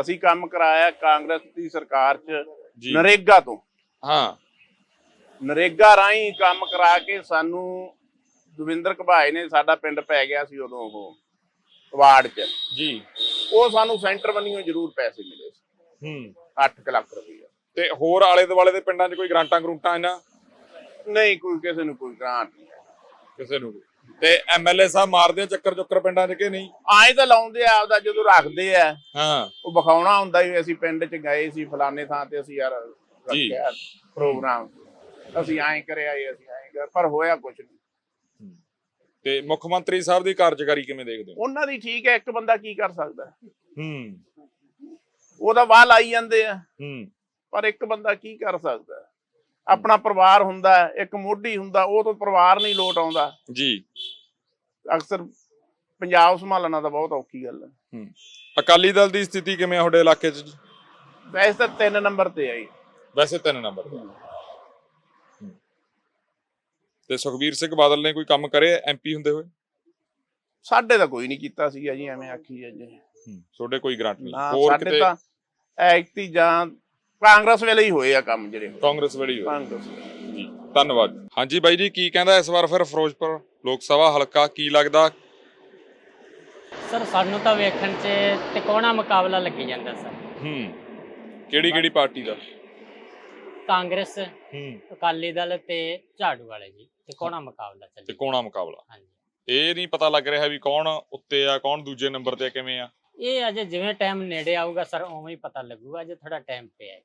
ਅਸੀਂ ਕੰਮ ਕਰਾਇਆ ਕਾਂਗਰਸ ਦੀ ਸਰਕਾਰ 'ਚ ਜੀ। ਨਰੇਗਾ ਤੋਂ। ਹਾਂ। ਨਰੇਗਾ ਰਾਹੀਂ ਕੰਮ ਕਰਾ ਕੇ ਸਾਨੂੰ ਦਵਿੰਦਰ ਘਬਾਏ ਨੇ ਸਾਡਾ ਪਿੰਡ ਪੈ ਗਿਆ ਸੀ ਉਦੋਂ ਉਹ ਵਾਰਡ 'ਚ। ਜੀ। ਉਹ ਸਾਨੂੰ ਸੈਂਟਰ ਵੱਲੋਂ ਜ਼ਰੂਰ ਪੈਸੇ ਮਿਲੇ ਸੀ। ਹੂੰ। 8 ਲੱਖ ਰੁਪਏ ਤੇ ਹੋਰ ਆਲੇ ਦੁਆਲੇ ਦੇ ਪਿੰਡਾਂ 'ਚ ਕੋਈ ਗ੍ਰਾਂਟਾਂ ਗਰੂੰਟਾਂ ਇਹਨਾਂ ਨਹੀਂ ਕੋਈ ਕਿਸੇ ਨੂੰ ਕੋਈ ਗ੍ਰਾਂਟ ਨਹੀਂ। ਕਿਸੇ ਨੂੰ ਵੀ। ਤੇ ਐਮਐਲਏ ਸਾਹਿਬ ਮਾਰਦੇ ਆ ਚੱਕਰ ਚੁੱਕਰ ਪਿੰਡਾਂ 'ਚ ਕਿ ਨਹੀਂ? ਆਏ ਤਾਂ ਲਾਉਂਦੇ ਆ ਆਪਦਾ ਜਦੋਂ ਰੱਖਦੇ ਆ। ਹਾਂ। ਉਹ ਵਿਖਾਉਣਾ ਹੁੰਦਾ ਵੀ ਅਸੀਂ ਪਿੰਡ 'ਚ ਗਏ ਸੀ ਫਲਾਣੇ ਥਾਂ ਤੇ ਅਸੀਂ ਯਾਰ। ਰੱਖਿਆ ਪ੍ਰੋਗਰਾਮ। ਅਸੀਂ ਐਂ ਕਰਿਆ ਜੀ, ਅਸੀਂ ਐਂ ਕਰ ਪਰ ਹੋਇਆ ਕੁਝ ਨਹੀਂ। ਤੇ ਮੁੱਖ ਮੰਤਰੀ ਸਾਹਿਬ ਦੀ ਕਾਰਜਕਾਰੀ ਕਿਵੇਂ ਦੇਖਦੇ ਹੋ? ਉਹਨਾਂ ਦੀ ਠੀਕ ਹੈ ਇੱਕ ਬੰਦਾ ਕੀ ਕਰ ਸਕਦਾ? ਹੈ? ਉਹਦਾ ਵਾਹ ਲਾਈ ਜਾਂਦੇ ਆ। ਹੂੰ। ਪਰ ਇੱਕ ਬੰਦਾ ਕੀ ਕਰ ਸਕਦਾ? ਆਪਣਾ ਪਰਿਵਾਰ ਹੁੰਦਾ ਇੱਕ ਮੋਢੀ ਹੁੰਦਾ ਉਹ ਤੋਂ ਪਰਿਵਾਰ ਨਹੀਂ ਲੋਟ ਆਉਂਦਾ। ਜੀ। ਅਕਸਰ ਪੰਜਾਬ ਸੰਭਾਲਣਾ ਤਾਂ ਬਹੁਤ ਔਖੀ ਗੱਲ ਹੈ। ਹੂੰ। ਅਕਾਲੀ ਦਲ ਦੀ ਸਥਿਤੀ ਕਿਵੇਂ ਆ ਤੁਹਾਡੇ ਇਲਾਕੇ 'ਚ? ਵੈਸੇ ਤਾਂ ਤਿੰਨ ਨੰਬਰ ਤੇ ਆਈ ਵੈਸੇ ਤਿੰਨ ਨੰਬਰ ਤੇ। ਤੇ ਸੁਖਬੀਰ ਸਿੰਘ ਬਾਦਲ ਨੇ ਕੋਈ ਕੰਮ ਕਰੇ ਐਮਪੀ ਹੁੰਦੇ ਹੋਏ? ਸਾਡੇ ਤਾਂ ਕੋਈ ਨਹੀਂ ਕੀਤਾ ਸੀ ਜੀ ਐਵੇਂ ਆਖੀ ਜੇ। ਹੂੰ। ਤੁਹਾਡੇ ਕੋਈ ਗ੍ਰਾਂਟ ਨਹੀਂ? ਹੋਰ ਸਾਡੇ ਕਿਤੇ ਤਾਂ ਐਕਟੀ ਜਾਂ ਕਾਂਗਰਸ ਵੇਲੇ ਹੀ ਹੋਏ ਆ ਕੰਮ ਜਿਹੜੇ ਕਾਂਗਰਸ ਵੇਲੇ ਹੀ ਹੋਏ। ਕਾਂਗਰਸ ਵੇਲੇ। ਜੀ ਧੰਨਵਾਦ। ਹਾਂਜੀ ਬਾਈ ਜੀ ਕੀ ਕਹਿੰਦਾ ਇਸ ਵਾਰ ਫਿਰ ਫਿਰੋਜ਼ਪੁਰ ਲੋਕ ਸਭਾ ਹਲਕਾ ਕੀ ਲੱਗਦਾ? ਸਰ ਸਾਨੂੰ ਤਾਂ ਵੇਖਣ 'ਚ ਤਿਕੋਣਾ ਮੁਕਾਬਲਾ ਲੱਗੀ ਜਾਂਦਾ ਸਰ। ਹੂੰ ਕਿਹੜੀ ਕਿਹੜੀ ਪਾਰਟੀ ਦਾ? ਕਾਂਗਰਸ ਹੂੰ। ਅਕਾਲੀ ਦਲ ਤੇ ਝਾੜੂ ਵਾਲੇ ਜੀ ਤਿਕੋਣਾ ਮੁਕਾਬਲਾ ਤੇ ਚੱਲੀ ਕੋਣਾ ਮੁਕਾਬਲਾ। ਹਾਂਜੀ। ਇਹ ਨਹੀਂ ਪਤਾ ਲੱਗ ਰਿਹਾ ਵੀ ਕੌਣ ਉੱਤੇ ਆ ਕੌਣ ਦੂਜੇ ਨੰਬਰ ਤੇ ਆ ਕਿਵੇਂ ਆ। ਇਹ ਅਜੇ ਜਿਵੇਂ ਟਾਈਮ ਨੇੜੇ ਆਊਗਾ ਸਰ ਉਵੇਂ ਹੀ ਪਤਾ ਲੱਗੂਗਾ ਅਜੇ ਥੋੜਾ ਟਾਈਮ ਪਿਆ ਹੈ।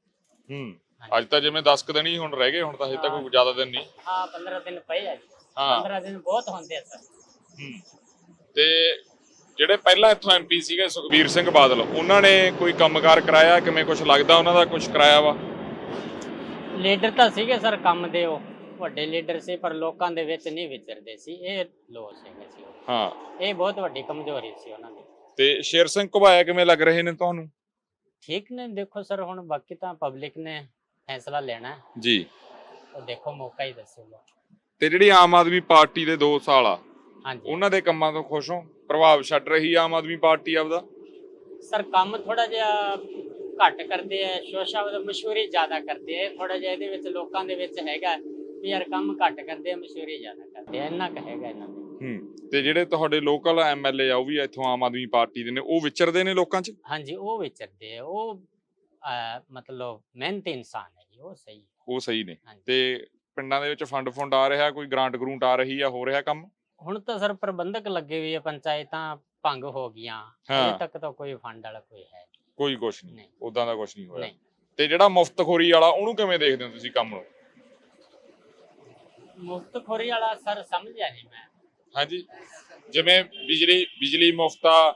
ਹੂੰ। ਅੱਜ ਤਾਂ ਜਿਵੇਂ 10 ਕੁ ਦਿਨ ਹੀ ਹੁਣ ਰਹਿ ਗਏ ਹੁਣ ਤਾਂ ਹਜੇ ਤੱਕ ਕੋਈ ਜ਼ਿਆਦਾ ਦਿਨ ਨਹੀਂ। ਹਾਂ 15 ਦਿਨ ਪਏ ਆ ਜੀ। ਹਾਂ। 15 ਦਿਨ ਬਹੁਤ ਹੁੰਦੇ ਆ ਸਰ। ਹੂੰ। ਤੇ ਜਿਹੜੇ ਪਹਿਲਾਂ ਇੱਥੋਂ ਐਮਪੀ ਸੀਗੇ ਸੁਖਬੀਰ ਸਿੰਘ ਬਾਦਲ ਉਹਨਾਂ ਨੇ ਕੋਈ ਕੰਮਕਾਰ ਕਰਾਇਆ? ਕਿਵੇਂ ਕੁਝ ਲੱਗਦਾ ਉਹਨਾਂ ਦਾ? ਕੁਝ ਕਰਾਇਆ ਵਾ? ਲੀਡਰ ਤਾਂ ਸੀਗੇ ਸਰ ਕੰਮ ਦੇ ਉਹ। ਵੱਡੇ ਲੀਡਰ ਸੀ ਪਰ ਲੋਕਾਂ ਦੇ ਵਿੱਚ ਨਹੀਂ ਵਿਚਰਦੇ ਸੀ। ਇਹ ਲੋ ਸੀਗੇ ਸੀ। ਹਾਂ। ਇਹ ਬਹੁਤ ਵੱਡੀ ਕਮਜ਼ੋਰੀ ਸੀ ਉਹਨਾਂ ਦੀ। ਤੇ ਸ਼ੇਰ ਸਿੰਘ ਘੁਬਾਇਆ ਕਿਵੇਂ ਲੱਗ ਰਹੇ ਨੇ ਤੁਹਾਨੂੰ? ਠੀਕ ਨੇ? ਦੇਖੋ ਸਰ ਹੁਣ ਬਾਕੀ ਤਾਂ ਪਬਲਿਕ ਨੇ ਫੈਸਲਾ ਲੈਣਾ ਹੈ। ਜੀ। ਉਹ ਦੇਖੋ ਮੌਕਾ ਹੀ ਦੱਸੂਗਾ। ਤੇ ਜਿਹੜੀ ਆਮ ਆਦਮੀ ਪਾਰਟੀ ਦੇ 2 ਸਾਲ ਆ ਹਾਂਜੀ। ਉਹਨਾਂ ਦੇ ਕੰਮਾਂ ਤੋਂ ਖੁਸ਼ ਹੋ? ਪ੍ਰਭਾਵ ਛੱਡ ਰਹੀ ਆ ਆਮ ਆਦਮੀ ਪਾਰਟੀ ਆਪਦਾ? ਸਰ ਕੰਮ ਥੋੜਾ ਜਿਹਾ ਘੱਟ ਕਰਦੇ ਆ ਸ਼ੋਸ਼ਾ ਉਹਦਾ ਮਸ਼ਹੂਰੀ ਜ਼ਿਆਦਾ ਕਰਦੇ ਆ। ਥੋੜਾ ਜਿਹਾ ਇਹਦੇ ਵਿੱਚ ਲੋਕਾਂ ਦੇ ਵਿੱਚ ਹੈਗਾ ਵੀ ਯਾਰ ਕੰਮ ਘੱਟ ਕਰਦੇ ਆ ਮਸ਼ਹੂਰੀ ਜ਼ਿਆਦਾ ਕਰਦੇ ਆ। ਇੰਨਾ ਕੁ ਹੈਗਾ ਇਹਨਾਂ ਦੇ। ਹੂੰ। ਤੇ ਜਿਹੜੇ ਤੁਹਾਡੇ ਲੋਕਲ ਐਮਐਲਏ ਆ ਉਹ ਵੀ ਇੱਥੋਂ ਆਮ ਆਦਮੀ ਪਾਰਟੀ ਦੇ ਨੇ ਉਹ ਵਿਚਰਦੇ ਨੇ ਲੋਕਾਂ 'ਚ? ਹਾਂਜੀ ਉਹ ਵਿਚਰਦੇ ਆ। ਉਹ ਅਹ, ਮਤਲਬ ਮਿਹਨਤੀ ਇਨਸਾਨ ਹੈ ਜੀ ਉਹ ਸਹੀ ਹੈ। ਉਹ ਸਹੀ ਨੇ। ਹਾਂਜੀ। ਤੇ ਪਿੰਡਾਂ ਦੇ ਵਿੱਚ ਫੰਡ ਫੰਡ ਆ ਰਿਹਾ ਕੋਈ ਗ੍ਰਾਂਟ ਗਰੂੰਟ ਆ ਰਹੀ ਆ ਹੋ ਰਿਹਾ ਕੰਮ? ਹੁਣ ਤਾਂ ਸਰ ਪ੍ਰਬੰਧਕ ਲੱਗੇ ਹੋਏ ਆ ਪੰਚਾਇਤਾਂ ਭੰਗ ਹੋ ਗਈਆਂ। ਹਾਂ। ਅਜੇ ਤੱਕ ਤਾਂ ਕੋਈ ਫੰਡ ਵਾਲਾ ਕੋਈ ਹੈ ਨਹੀਂ। ਕੋਈ ਕੁਛ ਨਹੀਂ। ਨਹੀਂ। ਉਦਾਂ ਦਾ ਕੁਛ ਨਹੀਂ ਹੋਇਆ। ਨਹੀਂ। ਤੇ ਜਿਹੜਾ ਮੁਫਤਖੋਰੀ ਵਾਲਾ ਉਹਨੂੰ ਕਿਵੇਂ ਦੇਖਦੇ ਹੋ ਤੁਸੀਂ ਕੰਮ ਨੂੰ? ਮੁਫਤਖੋਰੀ ਵਾਲਾ ਸਰ ਸਮਝਿਆ ਨਹੀਂ ਮੈਂ। ਹਾਂਜੀ। ਜਿਵੇਂ ਬਿਜਲੀ ਬਿਜਲੀ ਮੁਫਤਾ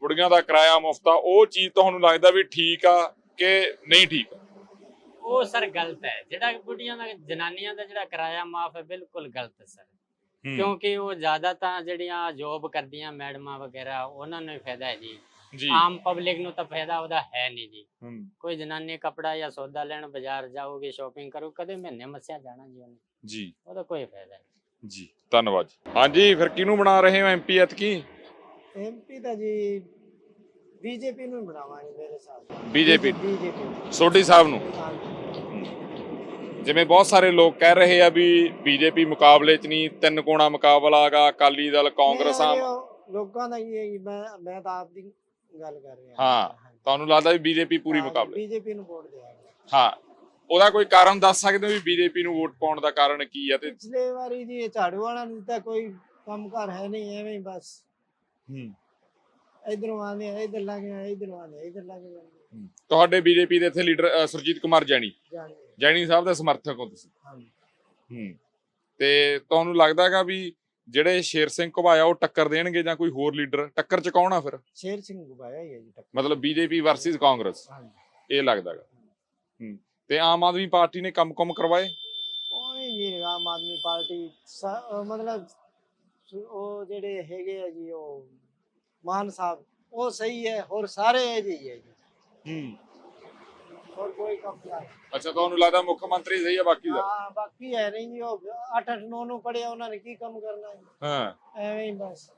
ਬੁੜੀਆਂ ਦਾ ਕਿਰਾਇਆ ਮੁਫਤਾ ਉਹ ਚੀਜ਼ ਤੁਹਾਨੂੰ ਲੱਗਦਾ ਵੀ ਠੀਕ ਆ ਕਿ ਨਹੀਂ ਠੀਕ? ਉਹ ਸਰ ਗਲਤ ਹੈ। ਜਿਹੜਾ ਬੁੱਢੀਆਂ ਦਾ ਜਨਾਨੀਆਂ ਦਾ ਜਿਹੜਾ ਕਿਰਾਇਆ ਮਾਫ ਹੈ ਬਿਲਕੁਲ ਗਲਤ ਹੈ ਸਰ। ਕਿਉਂਕਿ ਉਹ ਜ਼ਿਆਦਾ ਤਾਂ ਜਿਹੜੀਆਂ ਜੋਬ ਕਰਦੀਆਂ ਮੈਡਮਾਂ ਵਗੈਰਾ ਉਹਨਾਂ ਨੂੰ ਫਾਇਦਾ ਹੈ ਜੀ। ਆਮ ਪਬਲਿਕ ਨੂੰ ਤਾਂ ਫਾਇਦਾ ਉਹਦਾ ਹੈ ਨਹੀਂ ਜੀ। ਕੋਈ ਜਨਾਨੀ ਕਪੜਾ ਜਾਂ ਸੌਦਾ ਲੈਣ ਬਾਜ਼ਾਰ ਜਾਊਗੀ ਸ਼ਾਪਿੰਗ ਕਰੂ ਕਦੇ ਮਹੀਨੇ ਮੱਸਿਆ ਜਾਣਾ ਜੀ ਉਹਨੇ। ਜੀ। ਉਹਦਾ ਕੋਈ ਫਾਇਦਾ ਨਹੀਂ। ਜੀ। ਧੰਨਵਾਦ ਜੀ। ਹਾਂਜੀ ਫਿਰ ਕਿਹਨੂੰ ਬਣਾ ਰਹੇ ਹੋ ਐਮਪੀ ਐਤਕੀ? ਐਮਪੀ ਤਾਂ ਜੀ ਬੀਜੇਪੀ ਨੂੰ ਬਣਾਵਾਂਗੇ ਮੇਰੇ ਹਿਸਾਬ ਬੀਜੇਪੀ ਬੀਜੇਪੀ ਸੋਢੀ ਸਾਹਿਬ ਨੂੰ? ਜਿਵੇਂ ਬਹੁਤ ਸਾਰੇ ਲੋਕ ਕਹਿ ਰਹੇ ਆ ਵੀ ਬੀਜੇਪੀ ਮੁਕਾਬਲੇ 'ਚ ਨਹੀਂ ਤਿੰਨ ਕੋਣਾ ਮੁਕਾਬਲਾ ਹੈਗਾ ਅਕਾਲੀ ਦਲ ਕਾਂਗਰਸ ਆਮ ਲੋਕਾਂ ਦਾ ਹੀ ਮੈਂ ਮੈਂ ਤਾਂ ਆਪ ਦੀ ਗੱਲ ਕਰ ਰਿਹਾ। ਹਾਂ, ਤੁਹਾਨੂੰ ਲੱਗਦਾ ਵੀ ਬੀਜੇਪੀ ਪੂਰੀ ਮੁਕਾਬਲੇ? ਬੀਜੇਪੀ ਨੂੰ ਵੋਟ ਦੇਵਾਂਗੇ ਹਾਂ ਉਹਦਾ ਕੋਈ ਕਾਰਨ ਦੱਸ ਸਕਦੇ ਹੋ ਵੀ ਬੀਜੇਪੀ ਨੂੰ ਵੋਟ ਪਾਉਣ ਦਾ ਕਾਰਨ ਕੀ ਆ ਤੇ ਪਿਛਲੇ ਵਾਰੀ ਜੀ ਇਹ ਝਾੜੂ ਵਾਲਾ ਨੂੰ ਤਾਂ ਕੋਈ ਕੰਮਕਾਰ ਹੈ ਨਹੀਂ ਐਵੇਂ ਹੀ ਬਸ। ਹੂੰ, ਇਧਰੋਂ ਆਉਂਦੇ ਆ ਇਧਰ ਲੱਗ ਗਏ ਇਧਰੋਂ ਆਉਂਦੇ ਆ, ਇਧਰ ਲੱਗ ਜਾਂਦੇ ਹੂੰ। ਤੁਹਾਡੇ ਬੀਜੇਪੀ ਦੇ ਇੱਥੇ ਲੀਡਰ ਸੁਰਜੀਤ ਕੁਮਾਰ ਜੈਣੀ। ਜੈਣੀ। ਸਾਹਿਬ ਦੇ ਸਮਰਥਕ ਹੋ ਤੁਸੀਂ। ਹਾਂਜੀ। ਹੂੰ। ਤੇ ਤੁਹਾਨੂੰ ਲੱਗਦਾ ਹੈਗਾ ਵੀ ਜਿਹੜੇ ਸ਼ੇਰ ਸਿੰਘ ਘੁਬਾਇਆ ਉਹ ਟੱਕਰ ਦੇਣਗੇ ਜਾਂ ਕੋਈ ਹੋਰ ਲੀਡਰ? ਟੱਕਰ ਚ ਕੌਣ ਆ ਫਿਰ? ਸ਼ੇਰ ਸਿੰਘ ਗੁਬਾਇਆ ਹੀ ਹੈ ਜੀ ਟੱਕਰ। ਮਤਲਬ ਬੀਜੇਪੀ ਵਰਸਸ ਕਾਂਗਰਸ। ਹਾਂਜੀ। ਇਹ ਲੱਗਦਾ ਹੈਗਾ। ਹੂੰ। ਤੇ ਆਮ ਆਦਮੀ ਪਾਰਟੀ ਨੇ ਕੰਮ-ਕੰਮ ਕਰਵਾਏ? ਉਹਨੇ ਜੀ ਆਮ ਆਦਮੀ ਪਾਰਟੀ। ਸ- ਅਹ ਮਤਲਬ ਉਹ ਜਿਹੜੇ ਹੈਗੇ ਆ ਜੀ ਉਹ ਮਾਨ ਸਾਹਿਬ ਉਹ ਸਹੀ ਹੈ ਹੋਰ ਸਾਰੇ ਇਹ ਜਿਹੀ ਹੈ ਜੀ। ਹੂੰ। ਹੋਰ ਕੋਈ ਕੰਮ ਨਹੀਂ। ਅੱਛਾ ਤੁਹਾਨੂੰ ਲੱਗਦਾ ਮੁੱਖ ਮੰਤਰੀ ਸਹੀ ਹੈ ਬਾਕੀ ਦਾ? ਹਾਂ ਬਾਕੀ ਹੈ ਨਹੀਂ ਜੀ ਉਹ 8 8 9 ਨੂੰ ਪੜਿਆ ਉਹਨਾਂ ਨੇ ਕੀ ਕੰਮ ਕਰਨਾ ਹੈ ਹਾਂ। ਐਵੇਂ ਹੀ ਬਸ।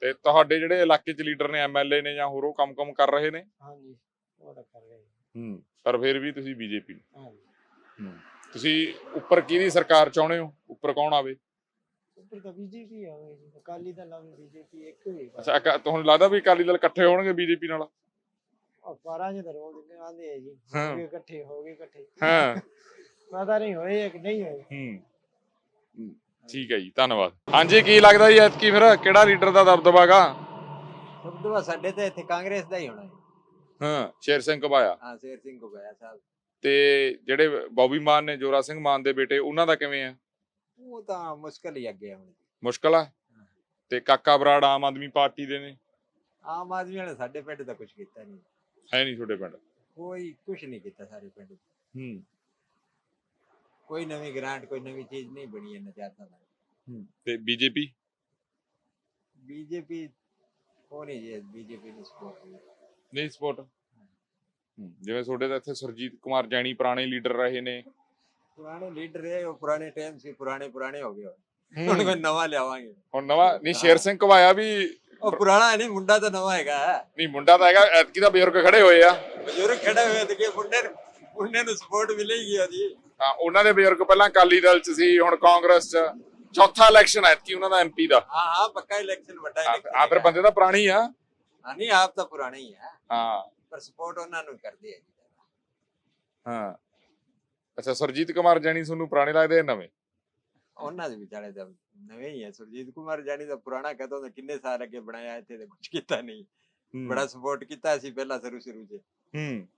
ਤੇ ਤੁਹਾਡੇ ਜਿਹੜੇ ਇਲਾਕੇ 'ਚ ਲੀਡਰ ਨੇ ਐਮਐਲਏ ਨੇ ਜਾਂ ਹੋਰ ਉਹ ਕੰਮ-ਕੰਮ ਕਰ ਰਹੇ ਨੇ? ਹਾਂਜੀ ਉਹ ਤਾਂ ਕਰ ਰਹੇ ਹੂੰ। ਪਰ ਫਿਰ ਵੀ ਤੁਸੀਂ ਬੀਜੇਪੀ ਹਾਂਜੀ। ਹੂੰ। ਤੁਸੀਂ ਉੱਪਰ ਕਿਹਦੀ ਸਰਕਾਰ ਚਾਹੁੰਦੇ ਹੋ? ਉੱਪਰ ਕੌਣ ਆਵੇ? ਉੱਪਰ ਤਾਂ ਬੀਜੇਪੀ ਆਵੇ ਜੀ। ਅਕਾਲੀ ਦਲ ਆਵੇ ਬੀਜੇਪੀ ਇੱਕ ਹੀ ਅੱਛਾ ਅਕਾ- ਤੁਹਾਨੂੰ ਲੱਗਦਾ ਵੀ ਅਕਾਲੀ ਦਲ ਇਕੱਠੇ ਹੋਣਗੇ ਬੀਜੇਪੀ ਨਾਲ? ਆ ਪਾਰਾਂ ਚ ਤਾਂ ਰੋਜ਼ ਆਂਦੇ ਆ ਜੀ। ਗਏ ਇਕੱਠੇ ਹੋ ਗਏ ਇਕੱਠੇ। ਹਾਂ। ਪਤਾ ਨਹੀਂ ਹੋਏ ਕਿ ਨਹੀਂ ਹੋਏ। ਹੂੰ। ਠੀਕ ਹੈ ਜੀ ਧੰਨਵਾਦ। ਹਾਂਜੀ ਕੀ ਲੱਗਦਾ ਜੀ ਐਤਕੀ ਫਿਰ? ਕਿਹੜਾ ਲੀਡਰ ਦਾ ਦਬਦਬਾਗਾ ਸਬਦਵਾ ਸਾਡੇ ਤੇ ਇੱਥੇ ਕਾਂਗਰਸ ਦਾ ਹੀ ਹੋਣਾ ਹੈ ਹਾਂ ਸ਼ੇਰ ਸਿੰਘ ਕਬਾਇਆ ਹਾਂ ਸ਼ੇਰ ਸਿੰਘ ਗੁਬਾਇਆ ਸਾਹਿਬ ਤੇ ਜਿਹੜੇ ਬੌਬੀ ਮਾਨ ਨੇ ਜੋਰਾ ਸਿੰਘ ਮਾਨ ਦੇ ਬੇਟੇ ਉਹਨਾਂ ਦਾ ਕਿਵੇਂ ਆ? ਉਹ ਤਾਂ ਮੁਸ਼ਕਲ ਹੀ ਅੱਗੇ ਹੁਣ। ਮੁਸ਼ਕਲ ਆ? ਤੇ ਕਾਕਾ ਬਰਾੜ ਆਮ ਆਦਮੀ ਪਾਰਟੀ ਦੇ ਨੇ? ਆਮ ਆਦਮੀ ਨੇ ਸਾਡੇ ਪਿੰਡ ਦਾ ਕੁਝ ਕੀਤਾ ਨਹੀਂ। ਹੈ ਨਹੀਂ ਤੁਹਾਡੇ ਪਿੰਡ? ਕੋਈ ਕੁਝ ਨਹੀਂ ਕੀਤਾ ਸਾਰੇ ਪਿੰਡ। ਹੂੰ। ਕੋਈ ਨਵੀਂ ਗ੍ਰਾਂਟ ਕੋਈ ਨਵੀਂ ਚੀਜ਼ ਨਹੀਂ ਬਣੀ ਇਹਨਾਂ ਚਾਹਤਾ ਦਾ ਹੂੰ। ਤੇ ਬੀਜੇਪੀ? ਬੀਜੇਪੀ ਉਹ ਨਹੀਂ ਜੀ ਬੀਜੇਪੀ ਨੂੰ ਸਪੋਰਟ ਨਹੀਂ ਸਪੋਰਟ ਜਿਵੇਂ ਤੁਹਾਡੇ ਤਾਂ ਇੱਥੇ ਸੁਰਜੀਤ ਕੁਮਾਰ ਜੈਣੀ ਪੁਰਾਣੇ ਲੀਡਰ ਰਹੇ ਨੇ। ਪੁਰਾਣੇ ਲੀਡਰ ਹੈ ਉਹ ਪੁਰਾਣੇ ਟਾਈਮ ਸੀ ਪੁਰਾਣੇ ਪੁਰਾਣੇ ਹੋ ਗਏ ਹੁਣ। ਕੋਈ ਨਵਾਂ ਲਿਆਵਾਂਗੇ। ਹੁਣ ਨਵਾਂ ਨਹੀਂ ਸ਼ੇਰ ਸਿੰਘ ਕਵਾਇਆ ਵੀ ਉਹ ਪੁਰਾਣਾ ਨਹੀਂ ਮੁੰਡਾ ਤਾਂ ਨਵਾਂ ਹੈਗਾ। ਨਹੀਂ ਮੁੰਡਾ ਤਾਂ ਹੈਗਾ ਐਤਕੀ ਦਾ ਬਜ਼ੁਰਗ ਖੜੇ ਹੋਏ ਆ। ਬਜ਼ੁਰਗ ਖੜੇ ਹੋਏ ਤੇ ਕਿ ਮੁੰਡੇ ਨੂੰ ਮੁੰਡੇ ਨੂੰ ਸਪੋਰਟ ਮਿਲੇਗੀ ਉਹਦੀ। ਹਾਂ ਉਹਨਾਂ ਦੇ ਬਜ਼ੁਰਗ ਪਹਿਲਾਂ ਅਕਾਲੀ ਦਲ ਚ ਸੀ ਹੁਣ ਕਾਂਗਰਸ ਚ। ਚੌਥਾ ਇਲੈਕਸ਼ਨ ਐਤਕੀ ਉਹਨਾਂ ਦਾ ਐਮਪੀ ਦਾ। ਹਾਂ ਹਾਂ ਪੱਕਾ ਇਲੈਕਸ਼ਨ ਵੱਡਾ ਆ ਫਿਰ। ਬੰਦੇ ਤਾਂ ਪੁਰਾਣੀ ਆ। ਹਾਂ। ਨਹੀਂ ਆਪ ਤਾਂ ਪੁਰਾਣੇ ਹੀ ਹੈ। ਹਾਂ। ਪਰ ਸਪੋਰਟ ਉਹਨਾਂ ਨੂੰ ਕਰਦੇ ਆ ਜੀ। ਹਾਂ। ਅੱਛਾ ਸੁਰਜੀਤ ਕੁਮਾਰ ਜੈਣੀ ਤੁਹਾਨੂੰ ਪੁਰਾਣੇ ਲੱਗਦੇ ਆ ਨਵੇਂ? ਉਹਨਾਂ ਦੇ ਵਿਚਾਲੇ ਤਾਂ ਨਵੇਂ ਹੀ ਹੈ ਸੁਰਜੀਤ ਕੁਮਾਰ ਜਾਨੀ ਦਾ ਪੁਰਾਣਾ ਕਦੋਂ ਦਾ ਕਿੰਨੇ ਸਾਲ ਅੱਗੇ ਬਣਾਇਆ ਇੱਥੇ ਤੇ ਕੁਝ ਕੀਤਾ ਨਹੀਂ। ਹੂੰ। ਬੜਾ ਸਪੋਰਟ ਕੀਤਾ ਸੀ ਪਹਿਲਾਂ ਸ਼ੁਰੂ ਸ਼ੁਰੂ 'ਚ। ਹੂੰ।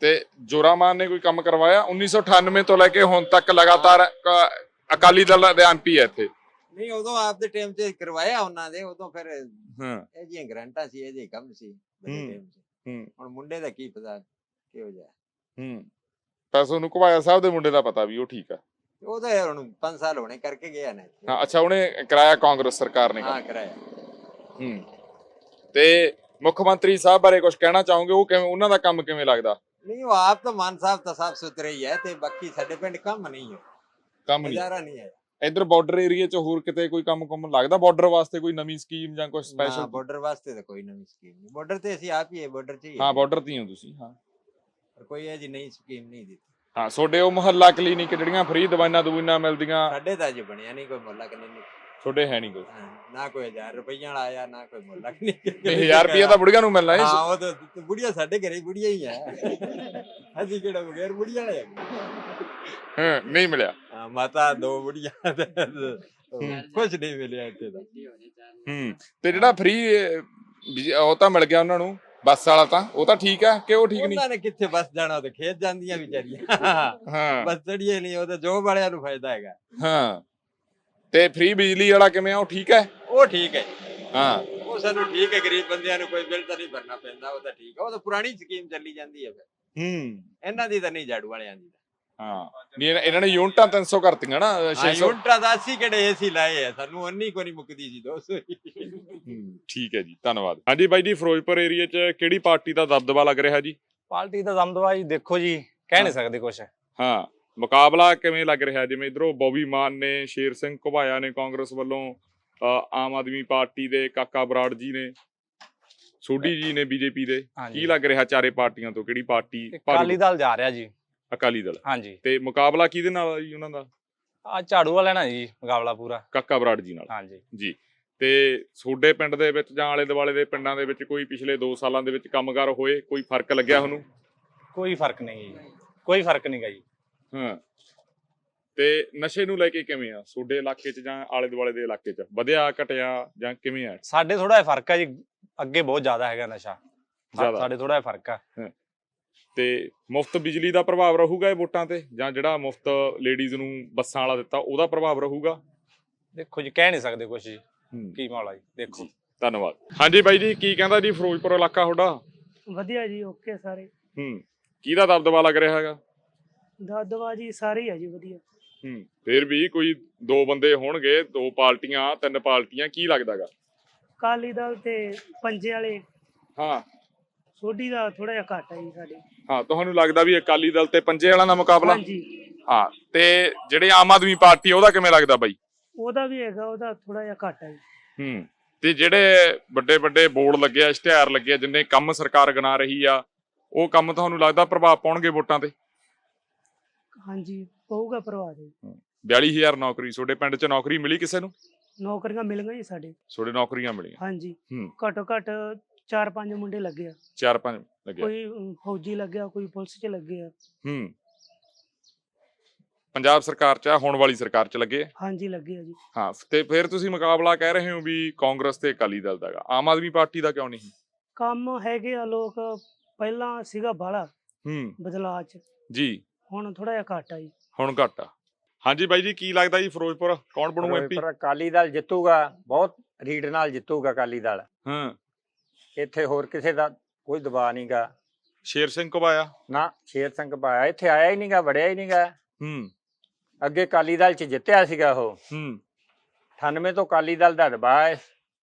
ਤੇ ਜੋਰਾਮਾਨ ਨੇ ਕੋਈ ਕੰਮ ਕਰਵਾਇਆ? 1998 ਤੋਂ ਲੈ ਕੇ ਹੁਣ ਤੱਕ ਲਗਾਤਾਰ ਕ- ਅਕਾਲੀ ਦਲ ਦੇ ਐਮਪੀ ਹੈ ਇੱਥੇ। ਨਹੀਂ ਉਦੋਂ ਆਪ ਦੇ ਟਾਈਮ 'ਚ ਕਰਵਾਇਆ ਉਹਨਾਂ ਦੇ ਉਦੋਂ ਫਿਰ ਹਾਂ। ਇਹ ਜੀਆਂ ਗਰੰਟਾਂ ਸੀ ਇਹ ਜਿਹੇ ਕੰਮ ਸੀ ਹੂੰ। 'ਚ ਹੂੰ। ਹੁਣ ਮੁੰਡੇ ਦਾ ਕੀ ਪਤਾ ਕਿਹੋ ਜਿਹਾ। ਹੂੰ। ਪਰ ਤੁਹਾਨੂੰ ਘਵਾਇਆ ਸਾਹਿਬ ਦੇ ਮੁੰਡੇ ਦਾ ਪਤਾ ਵੀ ਉਹ ਠੀਕ ਆ। ਉਹ ਤਾਂ ਹੁਣ 5 ਸਾਲ ਹੋਣੇ ਕਰਕੇ ਗਿਆ ਨਾ ਇੱਥੇ। ਹਾਂ ਅੱਛਾ ਉਹਨੇ ਕਰਾਇਆ ਕਾਂਗਰਸ ਸਰਕਾਰ ਨੇ। ਕੰਮ ਹਾਂ ਕਰਾਇਆ। ਹੂੰ। ਤੇ ਮੁੱਖ ਮੰਤਰੀ ਸਾਹਿਬ ਬਾਰੇ ਕੁਝ ਕਹਿਣਾ ਚਾਹੋਗੇ? ਉਹ ਕਿਵੇਂ ਉਹਨਾਂ ਦਾ ਕੰਮ ਕਿਵੇਂ ਲੱਗਦਾ? ਨਹੀਂ ਉਹ ਆਪ ਤਾਂ ਮਾਨ ਸਾਹਿਬ ਤਾਂ ਸਾਫ਼ ਸੁਥਰੇ ਹੀ ਹੈ ਤੇ ਬਾਕੀ ਸਾਡੇ ਪਿੰਡ ਕੰਮ ਨਹੀਂ ਹੈ। ਕੰਮ ਨਹੀਂ। ਗੁਜ਼ਾਰਾ ਨਹੀਂ ਹੈ ਇਧਰ ਬਾਰਡਰ ਏਰੀਆ 'ਚ ਹੋਰ ਕਿਤੇ ਕੋਈ ਕੰਮ ਕੁੰਮ ਲੱਗਦਾ ਬਾਰਡਰ ਵਾਸਤੇ ਕੋਈ ਨਵੀਂ ਸਕੀਮ ਜਾਂ ਨਾ ਸਪੈਸ਼ਲ ਬਾਰਡਰ ਵਾਸਤੇ ਤਾਂ ਕੋਈ ਨਵੀਂ ਸਕੀਮ ਨਹੀਂ। ਬਾਰਡਰ ਤੇ ਅਸੀਂ ਆਪ ਹੀ ਹੈ ਬਾਰਡਰ 'ਚ ਹੀ ਹਾਂ। ਬਾਰਡਰ ਤੇ ਹੀ ਹੋ ਤੁਸੀਂ ਹਾਂ। ਪਰ ਕੋਈ ਇਹ ਜੀ ਨਈ ਸਕੀਮ ਨਹੀਂ ਦਿੱਤੀ। ਹਾਂ ਤੁਹਾਡੇ ਉਹ ਮੁਹੱਲਾ ਕਲੀਨਿਕ ਜਿਹੜੀਆਂ ਫ੍ਰੀ ਦਵਾਈਆਂ ਦਵਾਈਆਂ ਮਿਲਦੀਆਂ। ਸਾਡੇ ਤਾਂ ਅਜੇ ਬਣਿਆ ਨਹੀਂ ਕੋਈ ਮੁੱਲਾ ਕਿ ਨਹੀਂ ਤੁਹਾਡੇ ਹੈ ਨਹੀਂ ਕੋਈ? ਨਾ ਕੋਈ 1000 ਰੁਪਈਆ ਵਾਲਾ ਆਇਆ ਨਾ ਕੋਈ ਮੁੱਲਾ ਕਿ ਨਹੀਂ 1000 ਰੁਪਏ ਤਾਂ ਬੁੜੀਆਂ ਨੂੰ ਮਿਲਣਾ ਹਾਂ। ਹੈ ਉਹ ਤਾਂ ਤਾਂ ਬੁੜੀਆ ਸਾਡੇ ਘਰੇ ਬੁੜੀਆ ਹੀ ਹੈ ਅਸੀਂ ਕਿਹੜਾ ਬਗੈਰ ਬੁੜੀਆ ਵਾਲੇ। ਹਾਂ ਨਹੀਂ ਮਿਲਿਆ। ਹਾਂ ਮਾਤਾ ਦੋ ਬੁੜੀਆਂ ਕੁਝ ਨਹੀਂ ਮਿਲਿਆ ਇੱਥੇ ਤਾਂ ਹੂੰ ਤੇ ਜਿਹੜਾ ਫ੍ਰੀ ਉਹ ਤਾਂ ਮਿਲ ਗਿਆ ਉਹਨਾਂ ਨੂੰ ਬੱਸ ਵਾਲਾ ਤਾਂ ਉਹ ਤਾਂ ਠੀਕ ਆ ਕਿ ਉਹ ਠੀਕ ਨਹੀਂ? ਉਹਨਾਂ ਨੇ ਕਿੱਥੇ ਬੱਸ ਜਾਣਾ ਉਹ ਤਾਂ ਖੇਤ ਜਾਂਦੀਆਂ ਵਿਚਾਰੀਆਂ। ਹਾਂ। ਬੱਸ ਚੜੀਏ ਨਹੀਂ ਉਹ ਤਾਂ ਜੋਬ ਵਾਲਿਆਂ ਨੂੰ ਫਾਇਦਾ ਹੈਗਾ। ਹਾਂ। ਤੇ ਫ੍ਰੀ ਬਿਜਲੀ ਵਾਲਾ ਕਿਵੇਂ ਆ ਉਹ ਠੀਕ ਹੈ? ਉਹ ਠੀਕ ਹੈ। ਹਾਂ। ਉਹ ਸਾਨੂੰ ਠੀਕ ਹੈ ਗਰੀਬ ਬੰਦਿਆਂ ਨੂੰ ਕੋਈ ਬਿੱਲ ਤਾਂ ਨਹੀਂ ਭਰਨਾ ਪੈਂਦਾ ਉਹ ਤਾਂ ਠੀਕ ਹੈ। ਉਹ ਤਾਂ ਪੁਰਾਣੀ ਸਕੀਮ ਚੱਲੀ ਜਾਂਦੀ ਹੈ ਫਿਰ। ਹੂੰ। ਇਹਨਾਂ ਦੀ ਤਾਂ ਨਹੀਂ ਝਾੜੂ ਵਾਲਿਆਂ ਦੀ ਹਾਂ। ਨਹੀਂ ਇਹਨਾਂ- ਇਹਨਾਂ ਨੇ ਯੂਨਿਟਾਂ 300 ਕਰਤੀਆਂ ਨਾ 600 ਯੂਨਟਾ ਦਾ ਅਸੀਂ ਕਿਹੜੇ ਏਸੀ ਲਾਏ ਆ ਸਾਨੂੰ ਉਨੀ ਕੋਈ ਨਹੀਂ ਮੁੱਕਦੀ ਸੀ 200 ਹੀ ਹੂੰ, ਠੀਕ ਹੈ ਜੀ ਧੰਨਵਾਦ। ਹਾਂਜੀ ਬਾਈ ਜੀ ਫਿਰੋਜ਼ਪੁਰ ਏਰੀਆ 'ਚ ਕਿਹੜੀ ਪਾਰਟੀ ਦਾ ਦਬਦਬਾ ਲੱਗ ਰਿਹਾ ਜੀ? ਪਾਰਟੀ ਦਾ ਦਮਦਮਾ ਜੀ ਦੇਖੋ ਜੀ ਕਹਿ ਨਹੀਂ ਸਕਦੇ ਕੁਛ। ਹਾਂ ਮੁਕਾਬਲਾ ਕਿਵੇਂ ਲੱਗ ਰਿਹਾ ਜਿਵੇਂ ਇਧਰੋਂ ਬੌਬੀ ਮਾਨ ਨੇ ਸ਼ੇਰ ਸਿੰਘ ਘੁਬਾਇਆ ਨੇ ਕਾਂਗਰਸ ਵੱਲੋਂ ਅ, ਆਮ ਆਦਮੀ ਪਾਰਟੀ ਦੇ ਕਾਕਾ ਬਰਾੜ ਜੀ ਨੇ ਸੋਢੀ ਜੀ ਨੇ ਬੀਜੇਪੀ ਦੇ। ਕੀ ਹਾਂਜੀ ਲੱਗ ਰਿਹਾ ਚਾਰੇ ਪਾਰਟੀਆਂ ਤੋਂ ਕਿਹੜੀ ਪਾਰਟੀ ਭਾਰੂ? ਅਕਾਲੀ ਦਲ ਜਾ ਰਿਹਾ ਜੀ। ਅਕਾਲੀ ਦਲ। ਹਾਂਜੀ। ਤੇ ਮੁਕਾਬਲਾ ਕਿਹਦੇ ਨਾਲ ਆ ਜੀ ਉਹਨਾਂ ਦਾ? ਆ ਝਾੜੂ ਵਾਲਿਆਂ ਨਾਲ ਜੀ ਮੁਕਾਬਲਾ ਪੂਰਾ। ਕਾਕਾ ਬਰਾੜ ਜੀ ਨਾਲ। ਹਾਂਜੀ। ਜੀ। ਤੇ ਤੁਹਾਡੇ ਪਿੰਡ ਦੇ ਵਿੱਚ ਜਾਂ ਆਲੇ ਦੁਆਲੇ ਦੇ ਪਿੰਡਾਂ ਦੇ ਵਿੱਚ ਕੋਈ ਪਿਛਲੇ 2 ਸਾਲਾਂ ਦੇ ਵਿੱਚ ਕੰਮਕਾਰ ਹੋਏ? ਕੋਈ ਫ਼ਰਕ ਲੱਗਿਆ ਤੁਹਾਨੂੰ? ਕੋਈ ਫ਼ਰਕ ਨਹੀਂ ਜੀ। ਕੋਈ ਫ਼ਰਕ ਨਹੀਂ ਗਾ ਜੀ। ਹਾਂ। ਤੇ ਨਸ਼ੇ ਨੂੰ ਲੈ ਕੇ ਕਿਵੇਂ ਆ? ਤੁਹਾਡੇ ਇਲਾਕੇ 'ਚ ਜਾਂ ਆਲੇ ਦੁਆਲੇ ਦੇ ਇਲਾਕੇ 'ਚ? ਵਧਿਆ ਘਟਿਆ ਜਾਂ ਕਿਵੇਂ ਆ? ਸਾਡੇ ਥੋੜਾ ਜਿਹਾ ਫ਼ਰਕ ਆ ਜੀ। ਅੱਗੇ ਬਹੁਤ ਜ਼ਿਆਦਾ ਹੈਗਾ ਨਸ਼ਾ। ਜ਼ਿਆਦਾ। ਸਾਡੇ ਥੋੜਾ ਜਿਹਾ ਫ਼ਰਕ ਆ। ਤੇ ਮੁਫਤ ਬਿਜਲੀ ਦਾ ਪ੍ਰਭਾਵ ਰਹੂਗਾ ਇਹ ਵੋਟਾਂ ਤੇ? ਜਾਂ ਜਿਹੜਾ ਮੁਫਤ ਲੇਡੀਜ਼ ਨੂੰ ਬੱਸਾਂ ਵਾਲਾ ਦਿੱਤਾ ਉਹਦਾ ਪ੍ਰਭਾਵ ਰਹੂਗਾ? ਦੇਖੋ ਜੀ ਕਹਿ ਨਹੀਂ ਸਕਦੇ ਕੁਛ ਜੀ ਕੀ ਮਾਲਾ ਜੀ ਦੇਖੋ। ਧੰਨਵਾਦ। ਹਾਂਜੀ ਬਾਈ ਜੀ ਕੀ ਕਹਿੰਦਾ ਜੀ ਫਿਰੋਜ਼ਪੁਰ ਇਲਾਕਾ ਤੁਹਾਡਾ? ਵਧੀਆ ਜੀ ਓਕੇ ਸਾਰੇ। ਹੂੰ ਕਿਹਦਾ ਦਬਦਬਾ ਲੱਗ ਰਿਹਾ ਹੈਗਾ? ਦਾਦਵਾ ਜੀ ਸਾਰੇ ਆ ਜੀ ਵਧੀਆ। ਹੂੰ ਫਿਰ ਵੀ ਕੋਈ ਦੋ ਬੰਦੇ ਹੋਣਗੇ ਦੋ ਪਾਰਟੀਆਂ ਤਿੰਨ ਪਾਰਟੀਆਂ ਕੀ ਲੱਗਦਾਗਾ ਕਾਲੀ ਦਲ ਤੇ ਪੰਜੇ ਵਾਲੇ। ਹਾਂ। ਸੋਢੀ ਦਾ ਥੋੜਾ ਜਿਹਾ ਘੱਟ ਹੈ ਜੀ ਸਾਡੇ। ਹਾਂ ਤੁਹਾਨੂੰ ਲੱਗਦਾ ਵੀ ਅਕਾਲੀ ਦਲ ਤੇ ਪੰਜੇ ਵਾਲਾ ਦਾ ਮੁਕਾਬਲਾ? ਹਾਂਜੀ। ਹਾਂ ਤੇ ਜਿਹੜੇ ਆਮ ਆਦਮੀ ਪਾਰਟੀ ਆ, ਉਹਦਾ ਕਿਵੇਂ ਲੱਗਦਾ ਬਾਈ? ਉਹਦਾ ਵੀ ਹੈਗਾ ਉਹਦਾ ਥੋੜਾ ਜਿਹਾ ਘੱਟ ਹੈ ਜੀ। ਹੂੰ ਤੇ ਜਿਹੜੇ ਵੱਡੇ ਵੱਡੇ ਬੋਰਡ ਲੱਗੇ ਆ ਇਸ਼ਤਿਹਾਰ ਲੱਗੇ ਆ ਜਿੰਨੇ ਕੰਮ ਸਰਕਾਰ ਗਣਾ ਰਹੀ ਆ ਉਹ ਕੰਮ ਤੁਹਾਨੂੰ ਲੱਗਦਾ ਪ੍ਰਭਾਵ ਪਾਉਣਗੇ ਵੋਟਾਂ ਤੇ? ਹਾਂਜੀ ਪਊਗਾ ਪ੍ਰਭਾਵ ਜੀ। 42000 ਨੌਕਰੀ ਤੁਹਾਡੇ ਪਿੰਡ 'ਚ ਨੌਕਰੀ ਮਿਲੀ ਕਿਸੇ ਨੂੰ? ਨੌਕਰੀਆਂ ਮਿਲ ਗਈਆਂ ਜੀ ਸਾਡੇ। ਤੁਹਾਡੇ ਨੌਕਰੀਆਂ ਮਿਲੀਆਂ? ਹਾਂਜੀ। ਹੂੰ। ਘੱਟੋ ਘੱਟ ਚਾਰ ਪੰਜ ਮੁੰਡੇ ਲੱਗੇ ਆ। ਚਾਰ ਪੰਜ ਲੱਗੇ ਕੋਈ ਅਮ, ਫੌਜੀ ਲੱਗਿਆ ਕੋਈ ਪੁਲਿਸ 'ਚ ਲੱਗੇ ਆ। ਹੂੰ। ਪੰਜਾਬ ਸਰਕਾਰ 'ਚ ਆ ਹੁਣ ਵਾਲੀ ਸਰਕਾਰ 'ਚ ਲੱਗੇ ਹਾਂਜੀ ਲੱਗੇ ਆ ਜੀ। ਹਾਂ ਤੇ ਫਿਰ ਤੁਸੀਂ ਮੁਕਾਬਲਾ ਕਹਿ ਰਹੇ ਹੋ ਵੀ ਕਾਂਗਰਸ ਤੇ ਅਕਾਲੀ ਦਲ ਦਾ ਹੈਗਾ ਆਮ ਆਦਮੀ ਪਾਰਟੀ ਦਾ ਕਿਉਂ ਨਹੀਂ? ਕੰਮ ਹੈਗੇ ਆ ਲੋਕ ਪਹਿਲਾਂ ਸੀਗਾ ਬਾਹਲਾ ਹੂੰ। ਬਦਲਾਅ 'ਚ। ਜੀ। ਹੁਣ ਥੋੜਾ ਜਿਹਾ ਘੱਟ ਆ ਜੀ। ਹੁਣ ਘੱਟ ਆ। ਹਾਂਜੀ ਬਾਈ ਜੀ ਕੀ ਲੱਗਦਾ ਜੀ ਫਿਰੋਜ਼ਪੁਰ? ਕੌਣ ਬਣੂ ਐਮਪੀ ਪਰ ਅਕਾਲੀ ਦਲ ਜਿੱਤੂਗਾ ਬਹੁਤ ਰੀਡ ਨਾਲ ਜਿੱਤੂਗਾ ਅਕਾਲੀ ਦਲ। ਹਾਂ। ਇੱਥੇ ਹੋਰ ਕਿਸੇ ਦਾ ਕੋਈ ਦਬਾਅ ਨਹੀਂਗਾ ਸ਼ੇਰ ਸਿੰਘ ਕਬਾਇਆ ਨਾ ਸ਼ੇਰ ਸਿੰਘ ਪਾਇਆ। ਇੱਥੇ ਆਇਆ ਹੀ ਨਹੀਂਗਾ ਵੜਿਆ ਹੀ ਨਹੀਂਗਾ ਹੂੰ। ਅੱਗੇ ਅਕਾਲੀ ਦਲ ਚ ਜਿੱਤਿਆ ਸੀਗਾ ਉਹ। ਹੂੰ। 98 ਤੋਂ ਅਕਾਲੀ ਦਲ ਦਾ ਦਬਾਅ ਹੈ।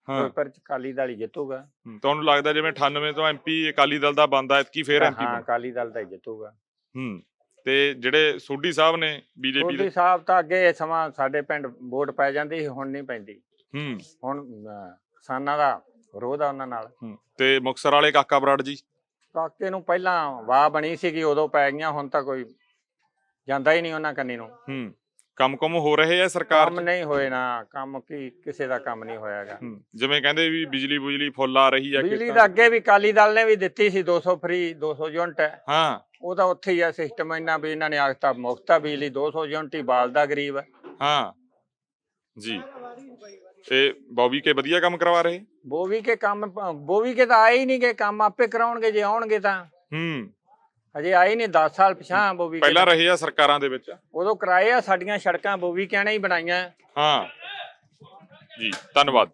ਹਾਂ। ਪਰ ਅਕਾਲੀ ਦਲ ਹੀ ਜਿੱਤੂਗਾ। ਹੂੰ, ਤੁਹਾਨੂੰ ਲੱਗਦਾ ਜਿਵੇਂ 98 ਤੋਂ ਐਮਪੀ ਅਕਾਲੀ ਦਲ ਦਾ ਬੰਦਾ ਐਤਕੀ ਫੇਰ ਐਮਪੀ ਹਾਂ ਅਕਾਲੀ ਦਲ ਦਾ ਹੀ ਜਿੱਤੂਗਾ। ਹੂੰ ਤੇ ਜਿਹੜੇ ਸੋਢੀ ਸਾਹਿਬ ਨੇ ਬੀਜੇਪੀ ਮੋਦੀ ਦੇ? ਸਾਹਿਬ ਤਾਂ ਅੱਗੇ ਸਮਾਂ ਸਾਡੇ ਪਿੰਡ ਵੋਟ ਪੈ ਜਾਂਦੀ ਸੀ ਹੁਣ ਨਹੀਂ ਪੈਂਦੀ। ਹੂੰ। ਹੁਣ ਅਹ, ਕਿਸਾਨਾਂ ਦਾ ਵਿਰੋਧ ਆ ਉਹਨਾਂ ਨਾਲ। ਹੂੰ, ਤੇ ਮੁਕਸਰ ਵਾਲੇ ਕਾਕਾ ਬਰਾੜ ਜੀ? ਕਾਕੇ ਨੂੰ ਪਹਿਲਾਂ ਵਾਹ ਬਣੀ ਸੀਗੀ ਉਦੋਂ ਪੈ ਗਈਆਂ ਹੁਣ ਤਾਂ ਕੋਈ ਜਾਂਦਾ ਹੀ ਨਹੀਂ ਉਹਨਾਂ ਕੰਨੀ ਨੂੰ। ਹੂੰ ਕੰਮ ਕੰਮ ਹੋ ਰਹੇ ਆ ਸਰਕਾਰ ਕੰਮ ਨਹੀਂ ਹੋਏ ਨਾ ਕੰਮ ਕੀ ਕਿਸੇ ਦਾ ਕੰਮ ਨਹੀਂ ਹੋਇਆਗਾ ਹੂੰ, ਜਿਵੇਂ ਕਹਿੰਦੇ ਵੀ ਬਿਜਲੀ ਬੁਜਲੀ ਫੁੱਲ ਆ ਰਹੀ ਆ ਬਿਜਲੀ ਦਾ। ਅੱਗੇ ਵੀ ਅਕਾਲੀ ਦਲ ਨੇ ਵੀ ਦਿੱਤੀ ਸੀ 200 ਫ੍ਰੀ 200 ਯੂਨਿਟ ਹਾਂ। ਉਹ ਤਾਂ ਉੱਥੇ ਹੀ ਆ ਸਿਸਟਮ ਇਹਨਾਂ ਵੀ ਇਹਨਾਂ ਨੇ ਆਖਤਾ ਮੁਫਤ ਆ ਬਿਜਲੀ 200 ਯੂਨਿਟ ਹੀ ਬਾਲਦਾ ਗਰੀਬ ਹਾਂ ਜੀ। ਇਹ ਬੌਬੀ ਕੇ ਵਧੀਆ ਕੰਮ ਕਰਵਾ ਰਹੇ? ਬੋਵੀ ਕੇ ਕੰਮ ਬੋਵੀ ਕੇ ਤਾਂ ਆਏ ਹੀ ਨਹੀਂ ਗੇ ਕੰਮ ਆਪੇ ਕਰਾਉਣਗੇ ਜੇ ਆਉਣਗੇ ਤਾਂ। ਹੂੰ। ਅਜੇ ਆਏ ਨਹੀਂ 10 ਸਾਲ ਪਿਛਾਂ ਬੋਵੀ ਕੇ ਪਹਿਲਾਂ ਰਹੇ ਆ ਸਰਕਾਰਾਂ ਦੇ ਵਿੱਚ। ਉਦੋਂ ਕਰਾਏ ਆ ਸਾਡੀਆਂ ਸੜਕਾਂ ਬੋਵੀ ਕਹਿਣੇ ਹੀ ਬਣਾਈਆਂ। ਹਾਂ। ਜੀ ਧੰਨਵਾਦ।